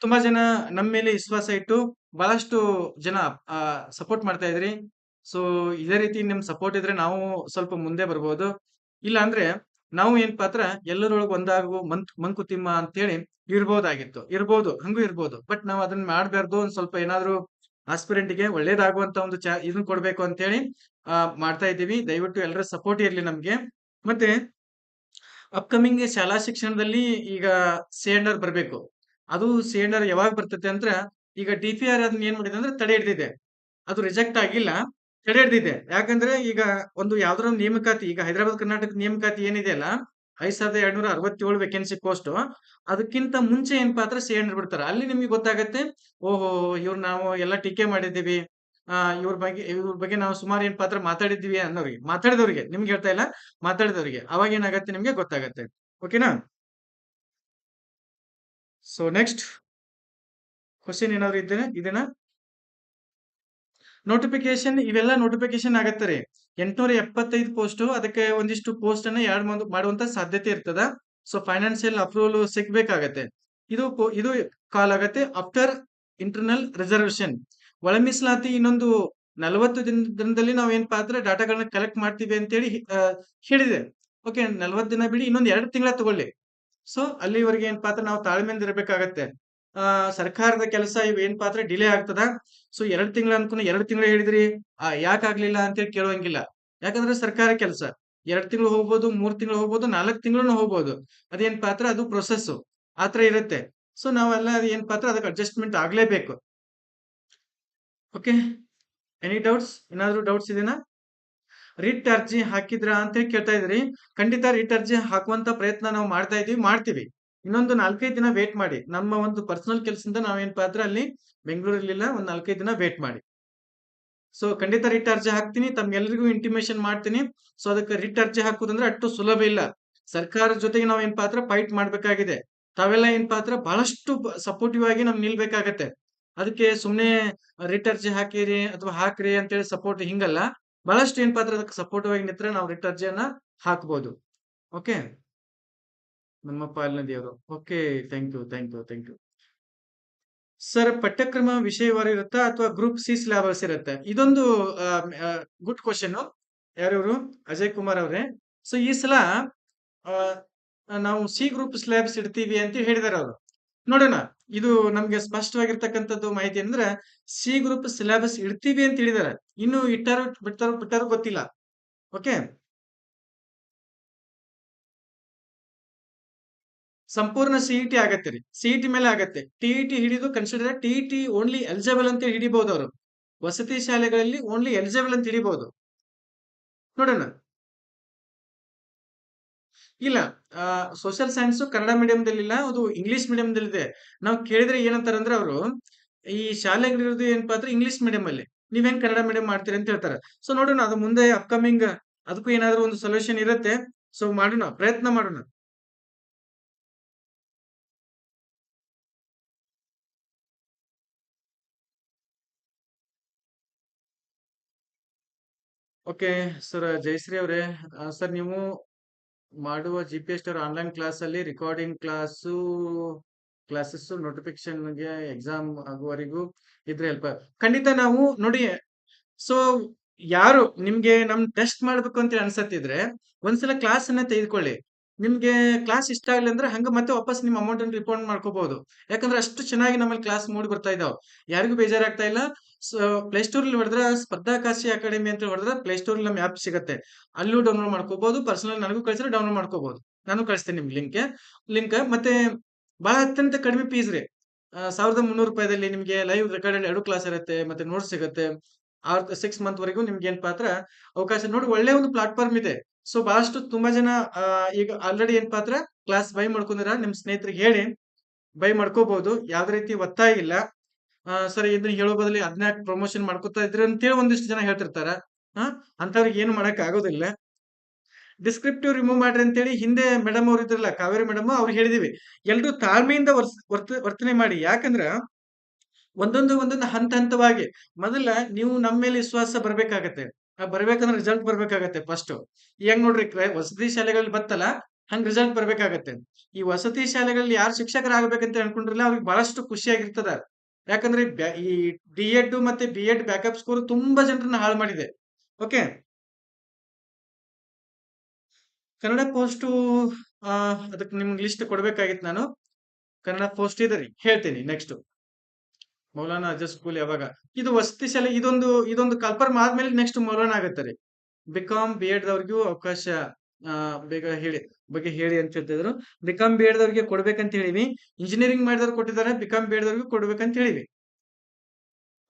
ತುಂಬಾ ಜನ ನಮ್ಮ ಮೇಲೆ ವಿಶ್ವಾಸ ಇಟ್ಟು ಬಹಳಷ್ಟು ಜನ ಸಪೋರ್ಟ್ ಮಾಡ್ತಾ ಇದ್ರಿ. ಸೊ ಇದೇ ರೀತಿ ನಿಮ್ ಸಪೋರ್ಟ್ ಇದ್ರೆ ನಾವು ಸ್ವಲ್ಪ ಮುಂದೆ ಬರ್ಬೋದು. ಇಲ್ಲ ಅಂದ್ರೆ ನಾವು ಏನ್ ಪಾತ್ರ ಎಲ್ಲರೊಳಗೆ ಒಂದಾಗುವ ಮಂಕ್ ಮಂಕುತಿಮ್ಮ ಅಂತೇಳಿ ಇರ್ಬೋದಾಗಿತ್ತು ಇರ್ಬೋದು, ಹಂಗೂ ಇರ್ಬೋದು. ಬಟ್ ನಾವು ಅದನ್ನ ಮಾಡಬಾರ್ದು, ಒಂದ್ ಸ್ವಲ್ಪ ಏನಾದ್ರು ಆಸ್ಪಿರೆಂಟ್ಗೆ ಒಳ್ಳೇದಾಗುವಂತ ಒಂದು ಚಾ ಇದನ್ನ ಕೊಡ್ಬೇಕು ಅಂತೇಳಿ, ಆ, ಮಾಡ್ತಾ ಇದ್ದೀವಿ. ದಯವಿಟ್ಟು ಎಲ್ಲರ ಸಪೋರ್ಟ್ ಇರ್ಲಿ ನಮ್ಗೆ. ಮತ್ತೆ ಅಪ್ಕಮಿಂಗ್ ಶಾಲಾ ಶಿಕ್ಷಣದಲ್ಲಿ ಈಗ ಸಿಎಂಡರ್ ಬರಬೇಕು. ಅದು ಸಿಎಂಡರ್ ಯಾವಾಗ ಬರ್ತದೆ ಅಂದ್ರ, ಈಗ ಡಿ ಪಿ ಆರ್ ಅದನ್ನ ಏನ್ ಮಾಡಿದೆ ಅಂದ್ರೆ ತಡೆ ಹಿಡ್ದಿದೆ. ಅದು ರಿಜೆಕ್ಟ್ ಆಗಿಲ್ಲ, ತಡೆ ಹಿಡ್ದಿದೆ. ಯಾಕಂದ್ರೆ ಈಗ ಒಂದು ಯಾವ್ದಾರ ನೇಮಕಾತಿ, ಈಗ ಹೈದರಾಬಾದ್ ಕರ್ನಾಟಕ ನೇಮಕಾತಿ ಏನಿದೆ ಅಲ್ಲ ಐದ್ ಸಾವಿರದ ಎರಡ್ನೂರ ಅರವತ್ತೇಳು ವೇಕೆನ್ಸಿ ಪೋಸ್ಟ್ ಅದಕ್ಕಿಂತ ಮುಂಚೆ ಏನ್ ಪಾತ್ರ ಸಿಎಂಡರ್ ಬಿಡ್ತಾರೆ. ಅಲ್ಲಿ ನಿಮ್ಗೆ ಗೊತ್ತಾಗತ್ತೆ, ಓಹೋ, ಇವ್ರು ನಾವು ಎಲ್ಲ ಟೀಕೆ ಮಾಡಿದ್ದೀವಿ. ಆ, ಇವ್ರ ಬಗ್ಗೆ ಇವ್ರ ಬಗ್ಗೆ ನಾವು ಸುಮಾರು ಏನ್ ಪಾತ್ರ ಮಾತಾಡಿದ್ದೀವಿ ಅನ್ನೋರಿಗೆ, ಮಾತಾಡಿದವ್ರಿಗೆ, ನಿಮ್ಗೆ ಹೇಳ್ತಾ ಇಲ್ಲ, ಮಾತಾಡಿದವ್ರಿಗೆ. ಅವಾಗ ಏನಾಗತ್ತೆ ನಿಮ್ಗೆ ಗೊತ್ತಾಗತ್ತೆ. ಓಕೆನಾ ಸೊ ನೆಕ್ಸ್ಟ್ ಕ್ವಶನ್ ಏನಾದ್ರು ಇದ್ದೇನೆ? ಇದನ್ನ ನೋಟಿಫಿಕೇಶನ್ ಇವೆಲ್ಲ ನೋಟಿಫಿಕೇಶನ್ ಆಗತ್ತೆ ಎಂಟ್ನೂರ ಎಪ್ಪತ್ತೈದು ಪೋಸ್ಟ್ ಅದಕ್ಕೆ ಒಂದಿಷ್ಟು ಪೋಸ್ಟ್ ಅನ್ನ ಎರಡು ಮಾಡುವಂತ ಸಾಧ್ಯತೆ ಇರ್ತದ. ಸೊ ಫೈನಾನ್ಸಿಯಲ್ ಅಪ್ರೂವಲ್ ಸಿಗ್ಬೇಕಾಗತ್ತೆ. ಇದು ಇದು ಕಾಲ್ ಆಗತ್ತೆ ಆಫ್ಟರ್ ಇಂಟರ್ನಲ್ ರಿಸರ್ವೇಶನ್ ಒಳ ಮೀಸಲಾತಿ ಇನ್ನೊಂದು ನಲವತ್ತು ದಿನ, ದಿನದಲ್ಲಿ ನಾವು ಏನ್ ಪಾತ್ರ, ಡಾಟಾಗಳನ್ನ ಕಲೆಕ್ಟ್ ಮಾಡ್ತೀವಿ ಅಂತೇಳಿ ಹೇಳಿದೆ. ಓಕೆ ನಲವತ್ತು ದಿನ ಬಿಡಿ, ಇನ್ನೊಂದು ಎರಡು ತಿಂಗಳ ತಗೊಳ್ಳಿ. ಸೊ ಅಲ್ಲಿವರೆಗೆ ಏನಪ್ಪಾ ಅಂದ್ರೆ ನಾವು ತಾಳ್ಮೆಯಿಂದ ಇರಬೇಕಾಗತ್ತೆ. ಸರ್ಕಾರದ ಕೆಲಸ ಇವ್ ಏನ್ ಪಾತ್ರ ಡಿಲೇ ಆಗ್ತದ? ಸೊ ಎರಡ್ ತಿಂಗಳ ಅನ್ಕೊಂಡು ಎರಡ್ ತಿಂಗಳ ಹೇಳಿದ್ರಿ. ಆ, ಯಾಕೆ ಆಗ್ಲಿಲ್ಲ ಅಂತೇಳಿ ಕೇಳುವಂಗಿಲ್ಲ. ಯಾಕಂದ್ರೆ ಸರ್ಕಾರ ಕೆಲಸ. ಎರಡ್ ತಿಂಗಳು ಹೋಗ್ಬೋದು, ಮೂರ್ ತಿಂಗಳು ಹೋಗ್ಬೋದು, ನಾಲ್ಕ್ ತಿಂಗಳು ಹೋಗ್ಬೋದು. ಅದೇನ್ ಪಾತ್ರ? ಅದು ಪ್ರೊಸೆಸ್ ಆತರ ಇರುತ್ತೆ. ಸೊ ನಾವೆಲ್ಲ ಏನ್ ಪಾತ್ರ? ಅದಕ್ಕೆ ಅಡ್ಜಸ್ಟ್ಮೆಂಟ್ ಆಗ್ಲೇಬೇಕು. ಓಕೆ ಎನಿ ಡೌಟ್ಸ್ ಏನಾದ್ರೂ ಡೌಟ್ಸ್ ಇದೆನಾ? ರಿಟ್ ಅರ್ಜಿ ಹಾಕಿದ್ರಾ ಅಂತ ಕೇಳ್ತಾ ಇದ್ರಿ ಖಂಡಿತ ರಿಟ್ ಅರ್ಜಿ ಹಾಕುವಂತ ಪ್ರಯತ್ನ ನಾವು ಮಾಡ್ತಾ ಇದೀವಿ, ಮಾಡ್ತೀವಿ. ಇನ್ನೊಂದು ನಾಲ್ಕೈದು ದಿನ ವೇಟ್ ಮಾಡಿ. ನಮ್ಮ ಒಂದು ಪರ್ಸನಲ್ ಕೆಲಸದಿಂದ ನಾವೇನ್ ಪಾತ್ರ ಅಲ್ಲಿ ಬೆಂಗಳೂರಲ್ಲಿಲ್ಲ, ಒಂದು ನಾಲ್ಕೈದು ದಿನ ವೇಟ್ ಮಾಡಿ. ಸೊ ಖಂಡಿತ ರಿಟ್ ಅರ್ಜಿ ಹಾಕ್ತೀನಿ. ತಮ್ಗೆಲ್ರಿಗೂ ಇಂಟಿಮೇಶನ್ ಮಾಡ್ತೀನಿ. ಸೊ ಅದಕ್ಕೆ ರಿಟ್ ಅರ್ಜಿ ಹಾಕುದಂದ್ರೆ ಅಷ್ಟು ಸುಲಭ ಇಲ್ಲ. ಸರ್ಕಾರದ ಜೊತೆಗೆ ನಾವ್ ಏನ್ ಪಾತ್ರ ಫೈಟ್ ಮಾಡ್ಬೇಕಾಗಿದೆ. ತಾವೆಲ್ಲ ಏನ್ ಪಾತ್ರ ಬಹಳಷ್ಟು ಸಪೋರ್ಟಿವ್ ಆಗಿ ನಮ್ಗೆ ನಿಲ್ಬೇಕಾಗತ್ತೆ. ಅದಕ್ಕೆ ಸುಮ್ನೆ ರಿಟ್ ಅರ್ಜಿ ಹಾಕಿರಿ ಅಥವಾ ಹಾಕ್ರಿ ಅಂತೇಳಿ ಸಪೋರ್ಟ್ ಹಿಂಗಲ್ಲ. ಬಹಳಷ್ಟು ಏನ್ ಪಾತ್ರ ಅದಕ್ಕೆ ಸಪೋರ್ಟಿವ್ ಆಗಿ ನಿಂತ್ರೆ ನಾವು ರಿಟ್ ಅರ್ಜಿಯನ್ನ ಹಾಕ್ಬೋದು. ಓಕೆ ನಮ್ಮ ಪಾಲಿನ ದೇವರು. Okay thank you thank you thank you sir ಪಠ್ಯಕ್ರಮ ವಿಷಯವಾರು ಇರುತ್ತಾ ಅಥವಾ ಗ್ರೂಪ್ ಸಿ ಸಿಲೆಬಸ್ ಇರುತ್ತೆ? ಇದೊಂದು ಗುಡ್ ಕ್ವಶನ್ ಯಾರ್ಯವರು ಅಜಯ್ ಕುಮಾರ್ ಅವರೇ. ಸೊ ಈ ಸಲ ನಾವು ಸಿ ಗ್ರೂಪ್ ಸಿಲೆಬಸ್ ಇಡ್ತೀವಿ ಅಂತ ಹೇಳಿದಾರೆ ಅವರು. ನೋಡೋಣ, ಇದು ನಮ್ಗೆ ಸ್ಪಷ್ಟವಾಗಿರ್ತಕ್ಕಂಥದ್ದು ಮಾಹಿತಿ ಅಂದ್ರೆ ಸಿ ಗ್ರೂಪ್ ಸಿಲೆಬಸ್ ಇಡ್ತೀವಿ ಅಂತ ಹೇಳಿದಾರೆ. ಇನ್ನು ಇಟ್ಟಾರು ಬಿಟ್ಟಾರೋ ಬಿಟ್ಟಾರೋ ಗೊತ್ತಿಲ್ಲ. ಓಕೆ ಸಂಪೂರ್ಣ ಸಿಇಟಿ ಆಗತ್ತೆ ರೀ. ಸಿಇಟಿ ಮೇಲೆ ಆಗತ್ತೆ. ಟಿಇಟಿ ಹಿಡಿದು ಕನ್ಸಿಡರ್ ಟಿಇಟಿ ಓನ್ಲಿ ಎಲಿಜಿಬಲ್ ಅಂತ ಹಿಡಿಬಹುದು ಅವರು. ವಸತಿ ಶಾಲೆಗಳಲ್ಲಿ ಓನ್ಲಿ ಎಲಿಜಿಬಲ್ ಅಂತ ಹಿಡಿಬಹುದು ನೋಡೋಣ. ಇಲ್ಲ ಸೋಷಿಯಲ್ ಸೈನ್ಸ್ ಕನ್ನಡ ಮೀಡಿಯಂದಲ್ಲಿ ಇಲ್ಲ ಅದು ಇಂಗ್ಲಿಷ್ ಮೀಡಿಯಂದಲ್ಲಿದೆ ನಾವು ಕೇಳಿದ್ರೆ ಏನಂತಾರೆ ಅಂದ್ರೆ ಅವರು, ಈ ಶಾಲೆಗಳಿರೋದು ಏನಪ್ಪಾ ಅಂದ್ರೆ ಇಂಗ್ಲಿಷ್ ಮೀಡಿಯಂ ಅಲ್ಲಿ. ನೀವ್ ಹೆಂಗ್ ಕನ್ನಡ ಮೀಡಿಯಂ ಮಾಡ್ತೀರಿ ಅಂತ ಹೇಳ್ತಾರೆ. ಸೊ ನೋಡೋಣ, ಅದು ಮುಂದೆ ಅಪ್ಕಮಿಂಗ್ ಅದಕ್ಕೂ ಏನಾದ್ರು ಒಂದು ಸೊಲ್ಯೂಷನ್ ಇರುತ್ತೆ. ಸೊ ಮಾಡೋಣ, ಪ್ರಯತ್ನ ಮಾಡೋಣ. ಓಕೆ, ಸರ್ ಜಯಶ್ರೀ ಅವರೇ. ಸರ್, ನೀವು ಮಾಡುವ G P S online class ಅಲ್ಲಿ ರೆಕಾರ್ಡಿಂಗ್ ಕ್ಲಾಸು ಕ್ಲಾಸಸ್ ನೋಟಿಫಿಕೇಶನ್ಗೆ ಎಕ್ಸಾಮ್ ಆಗುವವರೆಗೂ ಇದ್ರೆ ಹೆಲ್ಪ್ ಖಂಡಿತ ನಾವು ನೋಡಿ ಸೊ ಯಾರು ನಿಮ್ಗೆ ನಮ್ ಟೆಸ್ಟ್ ಮಾಡ್ಬೇಕು ಅಂತ ಅನ್ಸತ್ತಿದ್ರೆ, ಒಂದ್ಸಲ ಕ್ಲಾಸ್ ಅನ್ನ ತೆಗೆದುಕೊಳ್ಳಿ. ನಿಮ್ಗೆ ಕ್ಲಾಸ್ ಇಷ್ಟ ಆಗಲಿ ಅಂದ್ರೆ ಹಂಗ ಮತ್ತೆ ವಾಪಸ್ ನಿಮ್ಮ ಅಮೌಂಟ್ ಅನ್ನು ರಿಫಂಡ್ ಮಾಡ್ಕೋಬಹುದು ಯಾಕಂದ್ರೆ ಅಷ್ಟು ಚೆನ್ನಾಗಿ ನಮ್ಮಲ್ಲಿ ಕ್ಲಾಸ್ ಮೂಡಿ ಬರ್ತಾ ಇದಾವೆ. ಯಾರಿಗೂ ಬೇಜಾರಾಗ್ತಾ ಇಲ್ಲ. ಪ್ಲೇಸ್ಟೋರ್ ಅಲ್ಲಿ ಹೊಡೆದ್ರೆ ಸ್ಪರ್ಧಾಕಾಶಿ ಅಕಾಡೆಮಿ ಅಂತ ಹೊಡೆದ್ರೆ ಪ್ಲೇಸ್ಟೋರ್ ನಮ್ಮ ಆ್ಯಪ್ ಸಿಗುತ್ತೆ. ಅಲ್ಲೂ ಡೌನ್ಲೋಡ್ ಮಾಡ್ಕೋಬಹುದು ಪರ್ಸನಲ್ ನನಗೂ ಕಳಿಸಿದ್ರೆ ಡೌನ್ಲೋಡ್ ಮಾಡ್ಕೋಬಹುದು ನಾನು ಕಳಿಸ್ತೇನೆ ನಿಮ್ಗೆ ಲಿಂಕ್ ಲಿಂಕ್ ಮತ್ತೆ ಬಹಳ ಅತ್ಯಂತ ಕಡಿಮೆ ಫೀಸ್ ರೀ. ಸಾವಿರದ ಮುನ್ನೂರು ರೂಪಾಯಿದಲ್ಲಿ ನಿಮ್ಗೆ ಲೈವ್ ರೆಕಾರ್ಡೆಡ್ ಎರಡು ಕ್ಲಾಸ್ ಇರುತ್ತೆ, ಮತ್ತೆ ನೋಟ್ಸ್ ಸಿಗುತ್ತೆ. ಆರ್ ಸಿಕ್ಸ್ ಮಂತ್ ವರೆಗೂ ನಿಮ್ಗೆ ಏನ್ ಪಾತ್ರ? ಅವಕಾಶ ನೋಡಿ, ಒಳ್ಳೆ ಒಂದು ಪ್ಲಾಟ್ಫಾರ್ಮ್ ಇದೆ. ಸೊ ಬಹಳಷ್ಟು ತುಂಬಾ ಜನ ಈಗ ಆಲ್ರೆಡಿ ಏನ್ ಪಾತ್ರ? ಕ್ಲಾಸ್ ಬೈ ಮಾಡ್ಕೊಂಡಿರ, ನಿಮ್ ಸ್ನೇಹಿತರಿಗೆ ಹೇಳಿ. ಬೈ ಮಾಡ್ಕೋಬಹುದು ಯಾವ್ದೇ ರೀತಿ ಒತ್ತಾಯ ಇಲ್ಲ. ಸರಿ ಇದನ್ನ ಹೇಳೋ ಬದಲಿ ಹದಿನಾಲ್ಕು ಪ್ರಮೋಷನ್ ಮಾಡ್ಕೊತಾ ಇದ್ರಿ ಅಂತೇಳಿ ಒಂದಿಷ್ಟು ಜನ ಹೇಳ್ತಿರ್ತಾರ. ಹಾ ಅಂತವ್ರಿಗೆ ಏನು ಮಾಡಕ್ ಆಗೋದಿಲ್ಲ. ಡಿಸ್ಕ್ರಿಪ್ಟಿವ್ ರಿಮೂವ್ ಮಾಡ್ರಿ ಅಂತೇಳಿ ಹಿಂದೆ ಮೇಡಮ್ ಅವ್ರು ಇದ್ರಲ್ಲ, ಕಾವೇರಿ ಮೇಡಮ್ ಅವ್ರು ಹೇಳಿದಿವಿ. ಎಲ್ರು ತಾಳ್ಮೆಯಿಂದ ವರ್ತ, ವರ್ತನೆ ಮಾಡಿ. ಯಾಕಂದ್ರ ಒಂದೊಂದು ಒಂದೊಂದು ಹಂತ ಹಂತವಾಗಿ ಮೊದಲ ನೀವು ನಮ್ಮ ಮೇಲೆ ವಿಶ್ವಾಸ ಬರ್ಬೇಕಾಗತ್ತೆ. ಬರ್ಬೇಕಂದ್ರೆ ರಿಸಲ್ಟ್ ಬರ್ಬೇಕಾಗತ್ತೆ ಫಸ್ಟ್ ಹೆಂಗ್ ನೋಡ್ರಿ ವಸತಿ ಶಾಲೆಗಳಲ್ಲಿ ಬತ್ತಲ್ಲ, ಹಂಗ್ ರಿಸಲ್ಟ್ ಬರ್ಬೇಕಾಗತ್ತೆ. ಈ ವಸತಿ ಶಾಲೆಗಳಲ್ಲಿ ಯಾರು ಶಿಕ್ಷಕರಾಗಬೇಕಂತ ಅನ್ಕೊಂಡ್ರಲ್ಲ, ಅವ್ರಿಗೆ ಬಹಳಷ್ಟು ಖುಷಿಯಾಗಿರ್ತದ ಯಾಕಂದ್ರೆ ಈ ಡಿ ಎಡ್ ಮತ್ತೆ ಬಿ ಎಡ್ ಬ್ಯಾಕಪ್ ಸ್ಕೋರ್ ತುಂಬಾ ಜನರನ್ನ ಹಾಳು ಮಾಡಿದೆ. ಓಕೆ ಕನ್ನಡ ಪೋಸ್ಟು ಅದಕ್ಕೆ ನಿಮ್ಗೆ ಲಿಸ್ಟ್ ಕೊಡ್ಬೇಕಾಗಿತ್ತು ನಾನು. ಕನ್ನಡ ಪೋಸ್ಟ್ ಇದೆ ಹೇಳ್ತೀನಿ ನೆಕ್ಸ್ಟ್ ಮೌಲಾನಾ ಅಜಸ್ ಸ್ಕೂಲ್ ಯಾವಾಗ? ಇದು ವಸತಿ ಶಾಲೆ, ಇದೊಂದು ಇದೊಂದು ಕಲ್ಪರ್ಮ್ ಆದ್ಮೇಲೆ ನೆಕ್ಸ್ಟ್ ಮೌಲಾನಾ ಆಗತ್ತೆ ರೀ. ಬಿಕಾಮ್ ಬಿ ಎಡ್ ಅವ್ರಿಗೂ ಅವಕಾಶ. ಆ, ಬೇಗ ಹೇಳಿ ಬಗ್ಗೆ ಹೇಳಿ ಅಂತ ಹೇಳ್ತಿದ್ರು. ಬಿಕಾಂ ಬಿ ಎಡ್ದವ್ರಿಗೆ ಕೊಡ್ಬೇಕಂತ ಹೇಳಿವಿ. ಇಂಜಿನಿಯರಿಂಗ್ ಮಾಡಿದವ್ರು ಕೊಟ್ಟಿದ್ದಾರೆ ಬಿಕಾಂ ಬಿ ಎಡ್ದವ್ರಿಗೂ ಕೊಡ್ಬೇಕಂತ ಹೇಳಿವಿ.